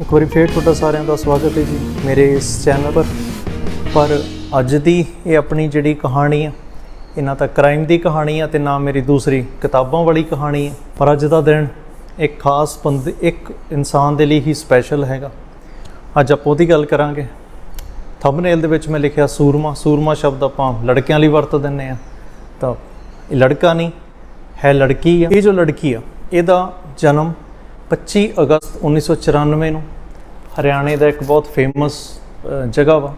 ਇੱਕ ਵਾਰੀ ਫੇਰ ਤੁਹਾਡਾ ਸਾਰਿਆਂ ਦਾ ਸਵਾਗਤ ਹੈ ਜੀ ਮੇਰੇ ਇਸ ਚੈਨਲ ਪਰ। ਪਰ ਅੱਜ ਦੀ ਇਹ ਆਪਣੀ ਜਿਹੜੀ ਕਹਾਣੀ ਆ ਇਹ ਨਾ ਤਾਂ ਕ੍ਰਾਈਮ ਦੀ ਕਹਾਣੀ ਆ ਤੇ ਨਾ ਮੇਰੀ ਦੂਸਰੀ ਕਿਤਾਬਾਂ ਵਾਲੀ ਕਹਾਣੀ ਆ। ਪਰ ਅੱਜ ਦਾ ਦਿਨ ਇੱਕ ਖਾਸ ਬੰਦੇ, ਇੱਕ ਇਨਸਾਨ ਦੇ ਲਈ ਹੀ ਸਪੈਸ਼ਲ ਹੈਗਾ। ਅੱਜ ਆਪਾਂ ਉਹਦੀ ਗੱਲ ਕਰਾਂਗੇ। ਥੰਬਨੇਲ ਦੇ ਵਿੱਚ ਮੈਂ ਲਿਖਿਆ ਸੂਰਮਾ ਸੂਰਮਾ ਸ਼ਬਦ ਆਪਾਂ ਲੜਕਿਆਂ ਲਈ ਵਰਤ ਦਿੰਨੇ ਆ। ਤਾਂ ਇਹ ਲੜਕਾ ਨਹੀਂ, ਹੈ ਲੜਕੀ ਆ। ਇਹ ਜੋ ਲੜਕੀ ਆ, ਇਹਦਾ ਜਨਮ 25 ਅਗਸਤ 1994 ਨੂੰ ਹਰਿਆਣੇ ਦਾ ਇੱਕ ਬਹੁਤ ਫੇਮਸ ਜਗ੍ਹਾ ਵਾ,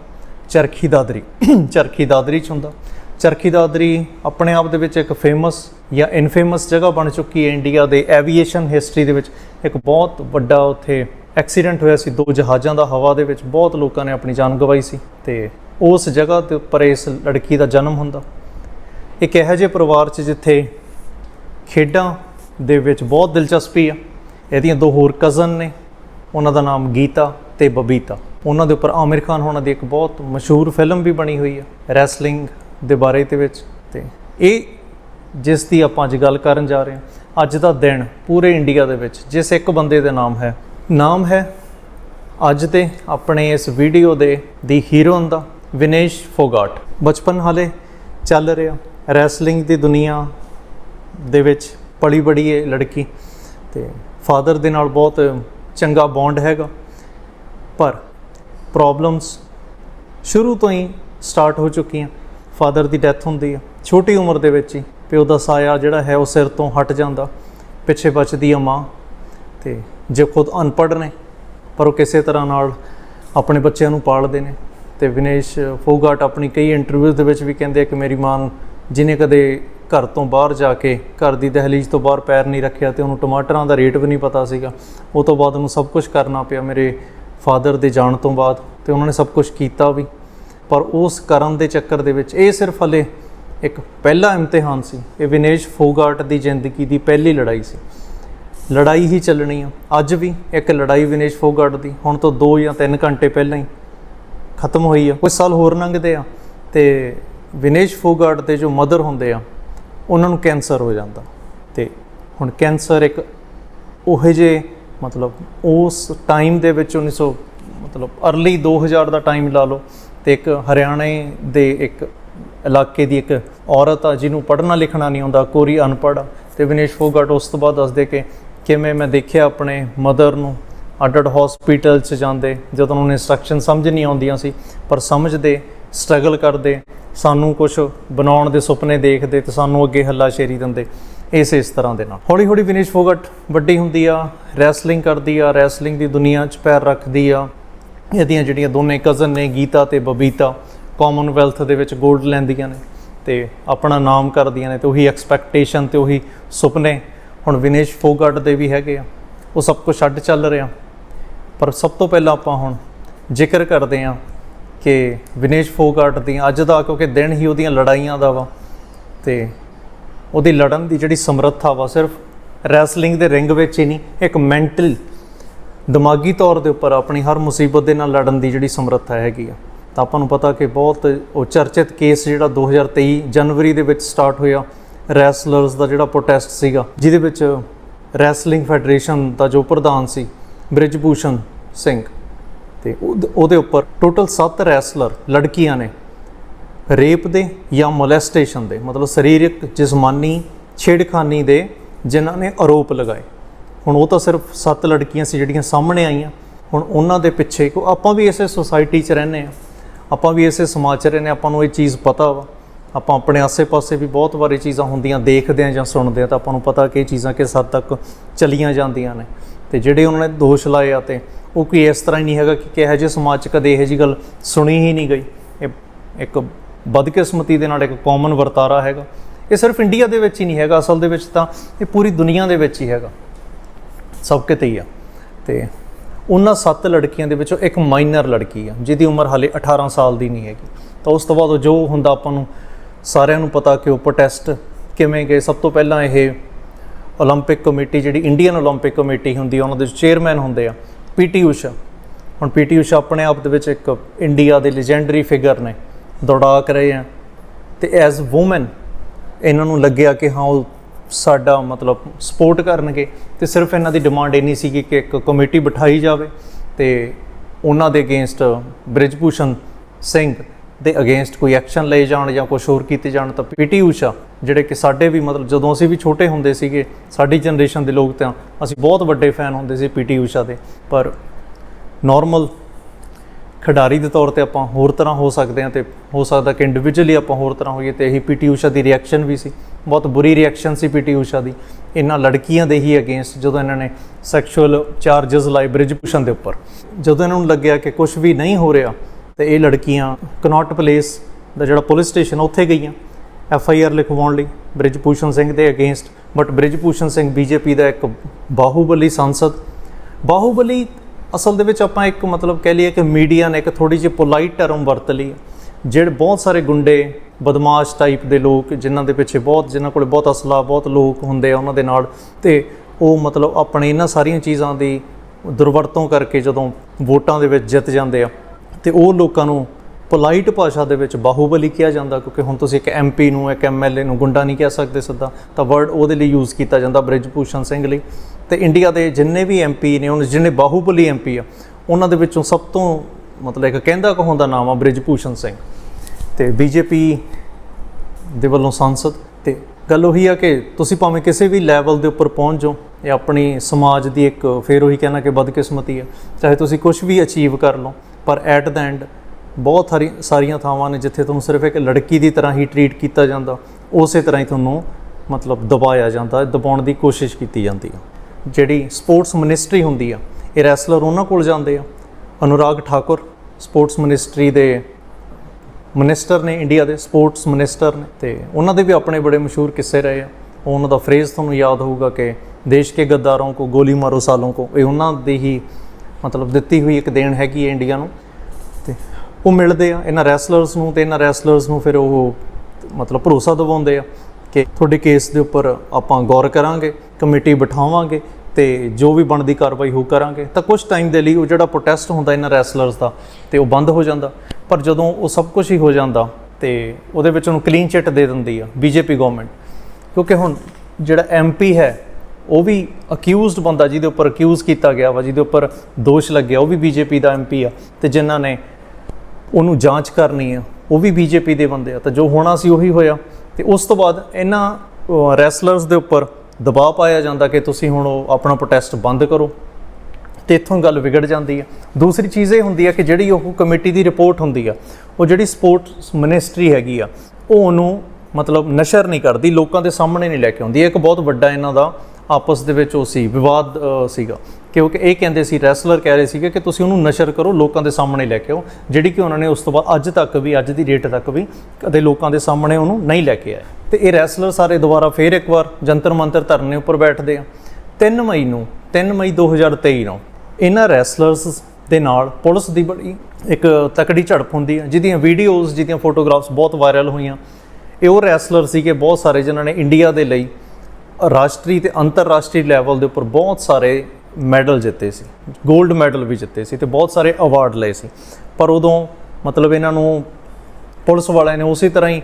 ਚਰਖੀ ਦਾਦਰੀ। ਚਰਖੀ ਦਾਦਰੀ ਚ ਹੁੰਦਾ। ਚਰਖੀ ਦਾਦਰੀ ਆਪਣੇ ਆਪ ਦੇ ਵਿੱਚ ਇੱਕ ਫੇਮਸ ਜਾਂ ਇਨਫੇਮਸ ਜਗ੍ਹਾ ਬਣ ਚੁੱਕੀ ਹੈ ਇੰਡੀਆ ਦੇ ਐਵੀਏਸ਼ਨ ਹਿਸਟਰੀ ਦੇ ਵਿੱਚ। ਇੱਕ ਬਹੁਤ ਵੱਡਾ ਉੱਥੇ ਐਕਸੀਡੈਂਟ ਹੋਇਆ ਸੀ। ਦੋ ਜਹਾਜ਼ਾਂ ਦਾ ਹਵਾ ਦੇ ਵਿੱਚ ਬਹੁਤ ਲੋਕਾਂ ਨੇ ਆਪਣੀ ਜਾਨ ਗਵਾਈ ਸੀ ਤੇ ਉਸ ਜਗ੍ਹਾ ਦੇ ਉੱਪਰ ਇਸ ਲੜਕੀ ਦਾ ਜਨਮ ਹੁੰਦਾ। ਇੱਕ ਇਹੋ ਜਿਹੇ ਪਰਿਵਾਰ 'ਚ ਜਿੱਥੇ ਖੇਡਾਂ ਦੇ ਵਿੱਚ ਬਹੁਤ ਦਿਲਚਸਪੀ ਆ। ਇਹਦੀਆਂ ਦੋ ਹੋਰ ਕਜ਼ਨ ਨੇ, ਉਹਨਾਂ ਦਾ ਨਾਮ ਗੀਤਾ ਤੇ ਬਬੀਤਾ। ਉਹਨਾਂ ਦੇ ਉੱਪਰ ਆਮਿਰ ਖਾਨ ਹੋਣਾ ਦੀ ਇੱਕ ਬਹੁਤ ਮਸ਼ਹੂਰ ਫਿਲਮ ਵੀ ਬਣੀ ਹੋਈ ਹੈ ਰੈਸਲਿੰਗ ਦੇ ਬਾਰੇ ਦੇ ਵਿੱਚ ਤੇ ਇਹ ਜਿਸ ਦੀ ਆਪਾਂ ਅੱਜ ਗੱਲ ਕਰਨ ਜਾ ਰਹੇ ਹਾਂ, ਅੱਜ ਦਾ ਦਿਨ ਪੂਰੇ ਇੰਡੀਆ ਦੇ ਵਿੱਚ, ਜਿਸ ਇੱਕ ਬੰਦੇ ਦੇ ਨਾਮ ਹੈ ਨਾਮ ਹੈ ਅੱਜ ਦੇ ਆਪਣੇ ਇਸ ਵੀਡੀਓ ਦੇ, ਦੀ ਹੀਰੋਇਨ ਦਾ ਵਿਨੇਸ਼ ਫੋਗਾਟ। ਬਚਪਨ ਹਾਲੇ ਚੱਲ ਰਿਹਾ ਰੈਸਲਿੰਗ ਦੀ ਦੁਨੀਆ ਦੇ ਵਿੱਚ ਪਲੀ ਬੜੀ ਇਹ ਲੜਕੀ ਤੇ ਫਾਦਰ ਦੇ ਨਾਲ ਬਹੁਤ ਚੰਗਾ ਬੌਂਡ ਹੈਗਾ। ਪਰ ਪ੍ਰੋਬਲਮਸ ਸ਼ੁਰੂ ਤੋਂ ਹੀ ਸਟਾਰਟ ਹੋ ਚੁੱਕੀਆਂ। ਫਾਦਰ ਦੀ ਡੈਥ ਹੁੰਦੀ ਆ। ਛੋਟੀ ਉਮਰ ਦੇ ਵਿੱਚ ਹੀ ਪਿਓ ਦਾ ਸਾਇਆ ਜਿਹੜਾ ਹੈ ਉਹ ਸਿਰ ਤੋਂ ਹਟ ਜਾਂਦਾ। ਪਿੱਛੇ ਬਚਦੀ ਆ ਮਾਂ ਤੇ ਜੇ ਖੁਦ ਅਨਪੜ੍ਹ ਨੇ, ਪਰ ਉਹ ਕਿਸੇ ਤਰ੍ਹਾਂ ਨਾਲ ਆਪਣੇ ਬੱਚਿਆਂ ਨੂੰ ਪਾਲਦੇ ਨੇ। ਤੇ ਵਿਨੇਸ਼ ਫੋਗਾਟ ਆਪਣੀ ਕਈ ਇੰਟਰਵਿਊਜ਼ ਦੇ ਵਿੱਚ ਵੀ ਕਹਿੰਦੇ ਆ ਕਿ ਮੇਰੀ ਮਾਂ ਜਿਹਨੇ ਕਦੇ ਘਰ ਤੋਂ ਬਾਹਰ ਜਾ ਕੇ ਘਰ ਦੀ ਦਹਲੀਜ਼ ਤੋਂ ਬਾਹਰ ਪੈਰ ਨਹੀਂ ਰੱਖਿਆ ਤੇ ਉਹਨੂੰ ਟਮਾਟਰਾਂ ਦਾ ਰੇਟ ਵੀ ਨਹੀਂ ਪਤਾ ਸੀਗਾ। ਉਹ ਤੋਂ ਬਾਅਦ ਉਹਨੂੰ ਸਭ ਕੁਝ ਕਰਨਾ ਪਿਆ ਮੇਰੇ ਫਾਦਰ ਦੇ ਜਾਣ ਤੋਂ ਬਾਅਦ ਤੇ ਉਹਨਾਂ ਨੇ ਸਭ ਕੁਝ ਕੀਤਾ ਵੀ। ਪਰ ਉਸ ਕਰਨ ਦੇ ਚੱਕਰ ਦੇ ਵਿੱਚ ਇਹ ਸਿਰਫ ਹਲੇ ਇੱਕ ਪਹਿਲਾ ਇਮਤਿਹਾਨ ਸੀ। ਇਹ ਵਿਨੇਸ਼ ਫੋਗਾਟ ਦੀ ਜ਼ਿੰਦਗੀ ਦੀ ਪਹਿਲੀ ਲੜਾਈ ਸੀ। ਲੜਾਈ ਹੀ ਚੱਲਣੀ ਆ। ਅੱਜ ਵੀ ਇੱਕ ਲੜਾਈ ਵਿਨੇਸ਼ ਫੋਗਾਟ ਦੀ। ਹੁਣ ਤੋਂ 2 ਜਾਂ 3 ਘੰਟੇ ਪਹਿਲਾਂ ਹੀ ਖਤਮ ਹੋਈ ਆ। ਕੁਝ ਸਾਲ ਹੋਰ ਲੰਘਦੇ ਆ ਤੇ ਵਿਨੇਸ਼ ਫੋਗਾਟ ਦੇ ਜੋ ਮਦਰ ਹੁੰਦੇ ਆ ਉਹਨਾਂ ਨੂੰ ਕੈਂਸਰ ਹੋ ਜਾਂਦਾ। ਤੇ ਹੁਣ ਕੈਂਸਰ ਇੱਕ ਉਹੇ ਜੇ ਮਤਲਬ ਉਸ ਟਾਈਮ ਦੇ ਵਿੱਚ 1900 ਮਤਲਬ अर्ਲੀ 2000 ਦਾ ਟਾਈਮ ਲਾ ਲਓ ਤੇ ਇੱਕ ਹਰਿਆਣੇ ਦੇ ਇੱਕ ਇਲਾਕੇ ਦੀ ਇੱਕ ਔਰਤ ਆ ਜਿਹਨੂੰ ਪੜ੍ਹਨਾ ਲਿਖਣਾ ਨਹੀਂ ਆਉਂਦਾ, ਕੋਰੀ ਅਨਪੜ੍ਹ ਆ ਤੇ ਵਿਨੇਸ਼ ਫੋਗਟ ਉਸ ਤੋਂ ਬਾਅਦ ਦੱਸਦੇ ਕਿ ਕਿਵੇਂ ਮੈਂ ਦੇਖਿਆ ਆਪਣੇ ਮਦਰ ਨੂੰ ਅੱਡ-ਅੱਡ ਹਸਪੀਟਲ 'ਚ ਜਾਂਦੇ, ਜਦੋਂ ਉਹਨਾਂ ਨੂੰ ਇਨਸਟਰਕਸ਼ਨ ਸਮਝ ਨਹੀਂ ਆਉਂਦੀਆਂ ਸੀ, ਪਰ ਸਮਝਦੇ ਸਟਰਗਲ ਕਰਦੇ ਸਾਨੂੰ ਕੁਝ ਬਣਾਉਣ ਦੇ ਸੁਪਨੇ ਦੇਖਦੇ ਤੇ ਸਾਨੂੰ ਅੱਗੇ ਹੱਲਾਸ਼ੇਰੀ ਦਿੰਦੇ, ਇਸ ਇਸ ਤਰ੍ਹਾਂ ਦੇ ਨਾਲ। ਹੌਲੀ ਹੌਲੀ ਵਿਨੇਸ਼ ਫੋਗਟ ਵੱਡੀ ਹੁੰਦੀ ਆ ਰੈਸਲਿੰਗ ਕਰਦੀ ਆ ਰੈਸਲਿੰਗ ਦੀ ਦੁਨੀਆ 'ਚ ਪੈਰ ਰੱਖਦੀ ਆ। ਇਹਦੀਆਂ ਜਿਹੜੀਆਂ ਦੋਨੇ ਕਜ਼ਨ ਨੇ ਗੀਤਾ ਤੇ ਬਬੀਤਾ ਕਾਮਨਵੈਲਥ ਦੇ ਵਿੱਚ 골ਡ ਲੈਂਦੀਆਂ ਨੇ ਤੇ ਆਪਣਾ ਨਾਮ ਕਰਦੀਆਂ ਨੇ ਤੇ ਉਹੀ ਐਕਸਪੈਕਟੇਸ਼ਨ ਤੇ ਉਹੀ ਸੁਪਨੇ ਹੁਣ ਵਿਨੇਸ਼ ਫੋਗਟ ਦੇ ਵੀ ਹੈਗੇ ਆ। ਉਹ ਸਭ ਕੁਝ ਛੱਡ ਚੱਲ ਰਿਹਾ। ਪਰ ਸਭ ਤੋਂ ਪਹਿਲਾਂ ਆਪਾਂ ਹੁਣ ਜ਼ਿਕਰ ਕਰਦੇ ਹਾਂ ਕਿ ਵਿਨੇਸ਼ ਫੋਗਾਟ ਦੀਆਂ ਅੱਜ ਦਾ, ਕਿਉਂਕਿ ਦਿਨ ਹੀ ਉਹਦੀਆਂ ਲੜਾਈਆਂ ਦਾ ਵਾ, ਤੇ ਉਹਦੀ ਲੜਨ ਦੀ ਜਿਹੜੀ ਸਮਰੱਥਾ ਵਾ, ਸਿਰਫ ਰੈਸਲਿੰਗ ਦੇ ਰਿੰਗ ਵਿੱਚ ਹੀ ਨਹੀਂ, ਇੱਕ ਮੈਂਟਲ ਦਿਮਾਗੀ ਤੌਰ ਦੇ ਉੱਪਰ ਆਪਣੀ ਹਰ ਮੁਸੀਬਤ ਦੇ ਨਾਲ ਲੜਨ ਦੀ ਜਿਹੜੀ ਸਮਰੱਥਾ ਹੈਗੀ ਆ। ਤਾਂ ਆਪਾਂ ਨੂੰ ਪਤਾ ਕਿ ਬਹੁਤ ਉਹ ਚਰਚਿਤ ਕੇਸ ਜਿਹੜਾ 2023 ਜਨਵਰੀ ਦੇ ਵਿੱਚ ਸਟਾਰਟ ਹੋਇਆ ਰੈਸਲਰਸ ਦਾ ਜਿਹੜਾ ਪ੍ਰੋਟੈਸਟ ਸੀਗਾ, ਜਿਹਦੇ ਵਿੱਚ ਰੈਸਲਿੰਗ ਫੈਡਰੇਸ਼ਨ ਦਾ ਜੋ ਪ੍ਰਧਾਨ ਸੀ, ਬ੍ਰਿਜਭੂਸ਼ਣ ਸਿੰਘ। ਤੇ ਉਹਦ- ਉਹਦੇ ਉੱਪਰ ਟੋਟਲ 7 ਰੈਸਲਰ ਲੜਕੀਆਂ ਨੇ। ਰੇਪ ਦੇ ਜਾਂ ਮੋਲੈਸਟੇਸ਼ਨ ਦੇ ਮਤਲਬ ਸਰੀਰਕ ਜਿਸਮਾਨੀ ਛੇੜਖਾਨੀ ਦੇ ਜਿਨ੍ਹਾਂ ਨੇ ਆਰੋਪ ਲਗਾਏ। ਹੁਣ ਉਹ ਤਾਂ ਸਿਰਫ 7 ਲੜਕੀਆਂ ਸੀ ਜਿਹੜੀਆਂ ਸਾਹਮਣੇ ਆਈਆਂ। ਹੁਣ ਉਹਨਾਂ ਦੇ ਪਿੱਛੇ ਕੋ ਆਪਾਂ ਵੀ ਇਸੇ ਸੁਸਾਇਟੀ 'ਚ ਰਹਿੰਦੇ ਆ ਆਪਾਂ ਵੀ ਇਸੇ ਸਮਾਜ 'ਚ ਰਹਿੰਦੇ ਹਾਂ, ਆਪਾਂ ਨੂੰ ਇਹ ਚੀਜ਼ ਪਤਾ ਵਾ। ਆਪਾਂ ਆਪਣੇ ਆਸੇ-ਪਾਸੇ ਵੀ ਬਹੁਤ ਵਾਰੀ ਚੀਜ਼ਾਂ ਹੁੰਦੀਆਂ ਦੇਖਦੇ ਆ ਜਾਂ ਸੁਣਦੇ ਆ ਤਾਂ ਆਪਾਂ ਨੂੰ ਪਤਾ ਕਿ ਇਹ ਚੀਜ਼ਾਂ ਕਿਸ ਹੱਦ ਤੱਕ ਚਲੀਆਂ ਜਾਂਦੀਆਂ ਨੇ। ਤੇ ਜਿਹੜੇ ਉਹਨਾਂ ਨੇ ਦੋਸ਼ ਲਾਏ ਆ ਤੇ ਉਹ ਕੋਈ ਇਸ ਤਰ੍ਹਾਂ ਹੀ ਨਹੀਂ ਹੈਗਾ ਕਿ ਕਿਹੋ ਜਿਹੇ ਸਮਾਜ 'ਚ ਕਦੇ ਇਹੋ ਜਿਹੀ ਗੱਲ ਸੁਣੀ ਹੀ ਨਹੀਂ ਗਈ ਇਹ ਇੱਕ ਬਦਕਿਸਮਤੀ ਦੇ ਨਾਲ ਇੱਕ ਕਾਮਨ ਵਰਤਾਰਾ ਹੈਗਾ ਇਹ ਸਿਰਫ ਇੰਡੀਆ ਦੇ ਵਿੱਚ ਹੀ ਨਹੀਂ ਹੈਗਾ ਅਸਲ ਦੇ ਵਿੱਚ ਤਾਂ ਇਹ ਪੂਰੀ ਦੁਨੀਆ ਦੇ ਵਿੱਚ ਹੀ ਹੈਗਾ ਸਭ ਕਿਤੇ ਹੀ ਆ ਤੇ ਉਹਨਾਂ ਸੱਤ ਲੜਕੀਆਂ ਦੇ ਵਿੱਚੋਂ ਇੱਕ ਮਾਈਨਰ ਲੜਕੀ ਆ ਜਿਹਦੀ ਉਮਰ ਹਾਲੇ 18 ਸਾਲ ਦੀ ਨਹੀਂ ਹੈਗੀ ਤਾਂ ਉਸ ਤੋਂ ਬਾਅਦ ਉਹ ਜੋ ਹੁੰਦਾ ਆਪਾਂ ਨੂੰ ਸਾਰਿਆਂ ਨੂੰ ਪਤਾ ਕਿ ਉਹ ਪ੍ਰੋਟੈਸਟ ਕਿਵੇਂ ਗਏ ਸਭ ਤੋਂ ਪਹਿਲਾਂ ਇਹ 올림픽 ਕਮੇਟੀ ਜਿਹੜੀ ਇੰਡੀਅਨ 올림픽 ਕਮੇਟੀ ਹੁੰਦੀ ਆ ਉਹਨਾਂ ਦੇ ਚੇਅਰਮੈਨ ਹੁੰਦੇ ਆ ਪੀਟੀ ਊਸ਼ਾ। ਹੁਣ ਪੀਟੀ ਊਸ਼ਾ ਆਪਣੇ ਆਪ ਦੇ ਵਿੱਚ ਇੱਕ ਇੰਡੀਆ ਦੇ ਲੈਜੈਂਡਰੀ ਫਿਗਰ ਨੇ, ਦੌੜਾਕ ਰਹੇ ਆ। ਤੇ ਐਜ਼ ਔਮਨ ਇਹਨਾਂ ਨੂੰ ਲੱਗਿਆ ਕਿ ਹਾਂ, ਉਹ ਸਾਡਾ ਮਤਲਬ ਸਪੋਰਟ ਕਰਨਗੇ। ਤੇ ਸਿਰਫ ਇਹਨਾਂ ਦੀ ਡਿਮਾਂਡ ਇੰਨੀ ਸੀਗੀ ਕਿ ਇੱਕ ਕਮੇਟੀ ਬਿਠਾਈ ਜਾਵੇ ਤੇ ਉਹਨਾਂ ਦੇ ਅਗੇਂਸਟ ਬ੍ਰਿਜਭੂਸ਼ਣ ਸਿੰਘ ਦੇ ਅਗੇਂਸਟ ਕੋਈ ਐਕਸ਼ਨ ਲਏ ਜਾਣ ਜਾਂ ਕੁਝ ਹੋਰ ਕੀਤੇ ਜਾਣ ਤਾਂ ਪੀਟੀ ਊਸ਼ਾ ਜਿਹੜੇ ਕਿ ਸਾਡੇ ਵੀ ਮਤਲਬ ਜਦੋਂ ਅਸੀਂ ਵੀ ਛੋਟੇ ਹੁੰਦੇ ਸੀਗੇ, ਸਾਡੀ ਜਨਰੇਸ਼ਨ ਦੇ ਲੋਕ ਤਾਂ ਅਸੀਂ ਬਹੁਤ ਵੱਡੇ ਫੈਨ ਹੁੰਦੇ ਸੀ ਪੀਟੀ ਊਸ਼ਾ ਦੇ। ਪਰ ਨਾਰਮਲ ਖਿਡਾਰੀ ਦੇ ਤੌਰ ਤੇ ਆਪਾਂ ਹੋਰ ਤਰ੍ਹਾਂ ਹੋ ਸਕਦੇ ਹਾਂ ਤੇ ਹੋ ਸਕਦਾ ਕਿ ਇੰਡੀਵਿਜੂਅਲੀ ਆਪਾਂ ਹੋਰ ਤਰ੍ਹਾਂ ਹੋਈਏ ਤੇ ਇਹੀ ਪੀਟੀ ਊਸ਼ਾ ਦੀ ਰਿਐਕਸ਼ਨ ਵੀ ਸੀ। ਬਹੁਤ ਬੁਰੀ ਰਿਐਕਸ਼ਨ ਸੀ ਪੀਟੀ ਊਸ਼ਾ ਦੀ। ਇਹਨਾਂ ਲੜਕੀਆਂ ਦੇ ਹੀ ਅਗੇਂਸਟ ਜਦੋਂ ਇਹਨਾਂ ਨੇ ਸੈਕਸ਼ੂਅਲ ਚਾਰजेस ਲਾਏ ਬ੍ਰਿਜਭੂਸ਼ਣ ਦੇ ਉੱਪਰ। ਜਦੋਂ ਇਹਨਾਂ ਨੂੰ ਲੱਗਿਆ ਕਿ ਕੁਝ ਵੀ ਨਹੀਂ ਹੋ ਰਿਹਾ, ਤੇ ਇਹ ਲੜਕੀਆਂ ਕਨੌਟ ਪਲੇਸ ਦਾ ਜਿਹੜਾ ਪੁਲਿਸ ਸਟੇਸ਼ਨ ਉੱਥੇ ਗਈਆਂ। ਐਫ ਆਈ ਆਰ ਲਿਖਵਾਉਣ ਲਈ ਬ੍ਰਿਜਭੂਸ਼ਣ ਸਿੰਘ ਦੇ against. But Brijbhushan Singh BJP ਦਾ ਇੱਕ ਬਾਹੂਬਲੀ ਸੰਸਦ। ਬਾਹੂਬਲੀ ਅਸਲ ਦੇ ਵਿੱਚ ਆਪਾਂ ਇੱਕ ਮਤਲਬ ਕਹਿ ਲਈਏ ਕਿ ਮੀਡੀਆ ਨੇ ਇੱਕ ਥੋੜੀ ਜਿਹੀ ਪੋਲਾਈਟ ਟਰਮ ਵਰਤ ਲਈ ਜਿਹੜੇ ਬਹੁਤ ਸਾਰੇ ਗੁੰਡੇ, ਬਦਮਾਸ਼ ਟਾਈਪ ਦੇ ਲੋਕ, ਜਿਨ੍ਹਾਂ ਦੇ ਪਿੱਛੇ ਬਹੁਤ, ਜਿਨ੍ਹਾਂ ਕੋਲ ਬਹੁਤ ਅਸਲਾ, ਬਹੁਤ ਲੋਕ ਹੁੰਦੇ ਆ ਉਹਨਾਂ ਦੇ ਨਾਲ, ਤੇ ਉਹ ਮਤਲਬ ਆਪਣੇ ਇਹਨਾਂ ਸਾਰੀਆਂ ਚੀਜ਼ਾਂ ਦੀ ਦੁਰਵਰਤੋਂ ਕਰਕੇ ਜਦੋਂ ਵੋਟਾਂ ਦੇ ਵਿੱਚ ਜਿੱਤ ਜਾਂਦੇ ਆ, ਤੇ ਉਹ ਲੋਕਾਂ ਨੂੰ ਪੋਲਾਈਟ ਭਾਸ਼ਾ ਦੇ ਵਿੱਚ ਬਾਹੂਬਲੀ ਕਿਹਾ ਜਾਂਦਾ, ਕਿਉਂਕਿ ਹੁਣ ਤੁਸੀਂ ਇੱਕ ਐਮਪੀ ਨੂੰ, ਇੱਕ ਐਮਐਲਏ ਨੂੰ ਗੁੰਡਾ ਨਹੀਂ ਕਹਿ ਸਕਦੇ ਸਿੱਧਾ, ਤਾਂ ਵਰਡ ਉਹਦੇ ਲਈ ਯੂਜ਼ ਕੀਤਾ ਜਾਂਦਾ ਬ੍ਰਿਜਭੂਸ਼ਣ ਸਿੰਘ ਲਈ। ਤੇ ਇੰਡੀਆ ਦੇ ਜਿੰਨੇ ਵੀ ਐਮਪੀ ਨੇ, ਉਹਨਾਂ ਜਿੰਨੇ ਬਾਹੂਬਲੀ ਐਮਪੀ ਆ, ਉਹਨਾਂ ਦੇ ਵਿੱਚੋਂ ਸਭ ਤੋਂ ਮਤਲਬ ਇੱਕ ਕਹਿੰਦਾ ਕਹਾਉਂਦਾ ਨਾਮ ਆ? ਬ੍ਰਿਜਭੂਸ਼ਣ ਸਿੰਘ। ਤੇ ਬੀਜੇਪੀ ਦੇ ਵੱਲੋਂ ਸੰਸਦ, ਤੇ ਗੱਲ ਉਹੀ ਆ ਕਿ ਤੁਸੀਂ ਭਾਵੇਂ ਕਿਸੇ ਵੀ ਲੈਵਲ ਦੇ ਉੱਪਰ ਪਹੁੰਚ ਜਾਓ, ਇਹ ਆਪਣੀ ਸਮਾਜ ਦੀ ਇੱਕ ਫੇਰ ਉਹੀ ਕਹਿਣਾ ਕਿ ਬਦਕਿਸਮਤੀ ਆ। ਚਾਹੇ ਤੁਸੀਂ ਕੁਝ ਵੀ ਅਚੀਵ ਕਰ ਲਓ, ਪਰ ਐਟ ਦਾ ਐਂਡ ਬਹੁਤ ਸਾਰੀ ਸਾਰੀਆਂ ਥਾਵਾਂ ਨੇ ਜਿੱਥੇ ਤੁਹਾਨੂੰ ਸਿਰਫ ਇੱਕ ਲੜਕੀ ਦੀ ਤਰ੍ਹਾਂ ਹੀ ਟਰੀਟ ਕੀਤਾ ਜਾਂਦਾ। ਉਸੇ ਤਰ੍ਹਾਂ ਹੀ ਤੁਹਾਨੂੰ ਮਤਲਬ ਦਬਾਇਆ ਜਾਂਦਾ, ਦਬਾਉਣ ਦੀ ਕੋਸ਼ਿਸ਼ ਕੀਤੀ ਜਾਂਦੀ ਆ। ਜਿਹੜੀ ਸਪੋਰਟਸ ਮਿਨਿਸਟਰੀ ਹੁੰਦੀ ਆ, ਇਹ ਰੈਸਲਰ ਉਹਨਾਂ ਕੋਲ ਜਾਂਦੇ ਆ। ਅਨੁਰਾਗ ਠਾਕੁਰ ਸਪੋਰਟਸ ਮਿਨਿਸਟਰੀ ਦੇ ਮਿਨਿਸਟਰ ਨੇ ਇੰਡੀਆ ਦੇ ਸਪੋਰਟਸ ਮਿਨਿਸਟਰ ਨੇ, ਤੇ ਉਹਨਾਂ ਦੇ ਵੀ ਆਪਣੇ ਬੜੇ ਮਸ਼ਹੂਰ ਕਿੱਸੇ ਰਹੇ ਆ। ਉਹਨਾਂ ਦਾ ਫਰੇਜ਼ ਤੁਹਾਨੂੰ ਯਾਦ ਹੋਊਗਾ ਕਿ ਦੇਸ਼ ਕੇ ਗੱਦਾਰੋਂ ਕੋ, ਗੋਲੀ ਮਾਰੋ ਸਾਲੋਂ ਕੋ, ਇਹ ਉਹਨਾਂ ਦੀ ਹੀ ਮਤਲਬ ਦਿੱਤੀ ਹੋਈ ਇੱਕ ਦੇਣ ਹੈਗੀ ਹੈ ਇੰਡੀਆ ਨੂੰ। ਉਹ ਮਿਲਦੇ ਆ, ਇਹਨਾਂ ਰੈਸਲਰਸ ਨੂੰ ਤੇ ਇਹਨਾਂ ਰੈਸਲਰਸ ਨੂੰ ਫਿਰ ਉਹ ਮਤਲਬ ਭਰੋਸਾ ਦਿਵਾਉਂਦੇ ਆ ਕਿ ਤੁਹਾਡੇ ਕੇਸ ਦੇ ਉੱਪਰ ਆਪਾਂ ਗੌਰ ਕਰਾਂਗੇ, ਕਮੇਟੀ ਬਿਠਾਵਾਂਗੇ ਤੇ ਜੋ ਵੀ ਬਣਦੀ ਕਾਰਵਾਈ ਹੋ ਕਰਾਂਗੇ। ਤਾਂ ਕੁਝ ਟਾਈਮ ਦੇ ਲਈ ਉਹ ਜਿਹੜਾ ਪ੍ਰੋਟੈਸਟ ਹੁੰਦਾ ਇਹਨਾਂ ਰੈਸਲਰਸ ਦਾ ਤੇ ਉਹ ਬੰਦ ਹੋ ਜਾਂਦਾ। ਪਰ ਜਦੋਂ ਉਹ ਸਭ ਕੁਝ ਹੀ ਹੋ ਜਾਂਦਾ ਤੇ ਉਹਦੇ ਵਿੱਚ ਉਹਨੂੰ ਕਲੀਨ ਚਿੱਟ ਦੇ ਦਿੰਦੀ ਆ ਬੀਜੇਪੀ ਗਵਰਨਮੈਂਟ ਕਿਉਂਕਿ ਹੁਣ ਜਿਹੜਾ ਐਮਪੀ ਹੈ, ਉਹ ਵੀ ਅਕਿਊਜ਼ਡ ਬੰਦਾ ਜਿਹਦੇ ਉੱਪਰ ਅਕਿਊਜ਼ ਕੀਤਾ ਗਿਆ ਵਾ, ਜਿਹਦੇ ਉੱਪਰ ਦੋਸ਼ ਲੱਗਿਆ, ਉਹ ਵੀ ਬੀਜੇਪੀ ਦਾ ਐਮਪੀ ਆ ਤੇ ਜਿਨ੍ਹਾਂ ਨੇ ਉਹਨੂੰ ਜਾਂਚ ਕਰਨੀ ਆ। ਉਹ ਵੀ ਬੀਜੇਪੀ ਦੇ ਬੰਦੇ ਆ। ਤਾਂ ਜੋ ਹੋਣਾ ਸੀ ਉਹੀ ਹੋਇਆ। ਤੇ ਉਸ ਤੋਂ ਬਾਅਦ ਇਹਨਾਂ ਰੈਸਲਰਸ ਦੇ ਉੱਪਰ ਦਬਾਅ ਪਾਇਆ ਜਾਂਦਾ ਕਿ ਤੁਸੀਂ ਹੁਣ ਉਹ ਆਪਣਾ ਪ੍ਰੋਟੈਸਟ ਬੰਦ ਕਰੋ। ਤੇ ਇੱਥੋਂ ਗੱਲ ਵਿਗੜ ਜਾਂਦੀ ਹੈ ਦੂਸਰੀ ਚੀਜ਼ ਇਹ ਹੁੰਦੀ ਹੈ ਕਿ ਜਿਹੜੀ ਉਹ ਕਮੇਟੀ ਦੀ ਰਿਪੋਰਟ ਹੁੰਦੀ ਆ, ਉਹ ਜਿਹੜੀ ਸਪੋਰਟਸ ਮਿਨਿਸਟਰੀ ਹੈਗੀ ਆ, ਉਹ ਉਹਨੂੰ ਮਤਲਬ ਨਸ਼ਰ ਨਹੀਂ ਕਰਦੀ, ਲੋਕਾਂ ਦੇ ਸਾਹਮਣੇ ਨਹੀਂ ਲੈ ਕੇ ਆਉਂਦੀ। ਇੱਕ ਬਹੁਤ ਵੱਡਾ ਇਹਨਾਂ ਦਾ ਆਪਸ ਦੇ ਵਿੱਚ ਉਹ ਸੀ, ਵਿਵਾਦ ਸੀਗਾ। ਕਿਉਂਕਿ ਇਹ ਕਹਿੰਦੇ ਸੀ ਰੈਸਲਰ ਕਹਿ ਰਹੇ ਸੀਗੇ ਕਿ ਤੁਸੀਂ ਉਹਨੂੰ ਨਸ਼ਰ ਕਰੋ, ਲੋਕਾਂ ਦੇ ਸਾਹਮਣੇ ਲੈ ਕੇ ਆਓ, ਜਿਹੜੀ ਕਿ ਉਹਨਾਂ ਨੇ ਉਸ ਤੋਂ ਬਾਅਦ ਅੱਜ ਤੱਕ ਵੀ, ਅੱਜ ਦੀ ਡੇਟ ਤੱਕ ਵੀ ਕਦੇ ਲੋਕਾਂ ਦੇ ਸਾਹਮਣੇ ਉਹਨੂੰ ਨਹੀਂ ਲੈ ਕੇ ਆਏ। ਤੇ ਇਹ ਰੈਸਲਰ ਸਾਰੇ ਦੁਬਾਰਾ ਫੇਰ ਇੱਕ ਵਾਰ ਜੰਤਰ ਮੰਤਰ ਧਰਨੇ ਉੱਪਰ ਬੈਠਦੇ ਆ। 3 ਮਈ ਨੂੰ 3 ਮਈ 2023 ਨੂੰ, ਇਹਨਾਂ ਰੈਸਲਰਸ ਦੇ ਨਾਲ ਪੁਲਿਸ ਦੀ ਬੜੀ ਇੱਕ ਤਕੜੀ ਝੜਪ ਹੁੰਦੀ ਹੈ ਜਿਹਦੀਆਂ ਵੀਡੀਓਜ਼ ਜਿਹਦੀਆਂ ਫੋਟੋਗ੍ਰਾਫਸ ਬਹੁਤ ਵਾਇਰਲ ਹੋਈਆਂ। ਇਹ ਉਹ ਰੈਸਲਰ ਸੀਗੇ, ਬਹੁਤ ਸਾਰੇ ਜਿਨ੍ਹਾਂ ਨੇ ਇੰਡੀਆ ਦੇ ਲਈ ਰਾਸ਼ਟਰੀ ਤੇ ਅੰਤਰਰਾਸ਼ਟਰੀ ਲੈਵਲ ਦੇ ਉੱਪਰ ਬਹੁਤ ਸਾਰੇ ਮੈਡਲ ਜਿੱਤੇ ਸੀ। 골ਡ ਮੈਡਲ ਵੀ ਜਿੱਤੇ ਸੀ ਤੇ ਬਹੁਤ ਸਾਰੇ ਅਵਾਰਡ ਲਏ ਸੀ। ਪਰ ਉਦੋਂ ਮਤਲਬ ਇਹਨਾਂ ਨੂੰ ਪੁਲਿਸ ਵਾਲਿਆਂ ਨੇ ਉਸੇ ਤਰ੍ਹਾਂ ਹੀ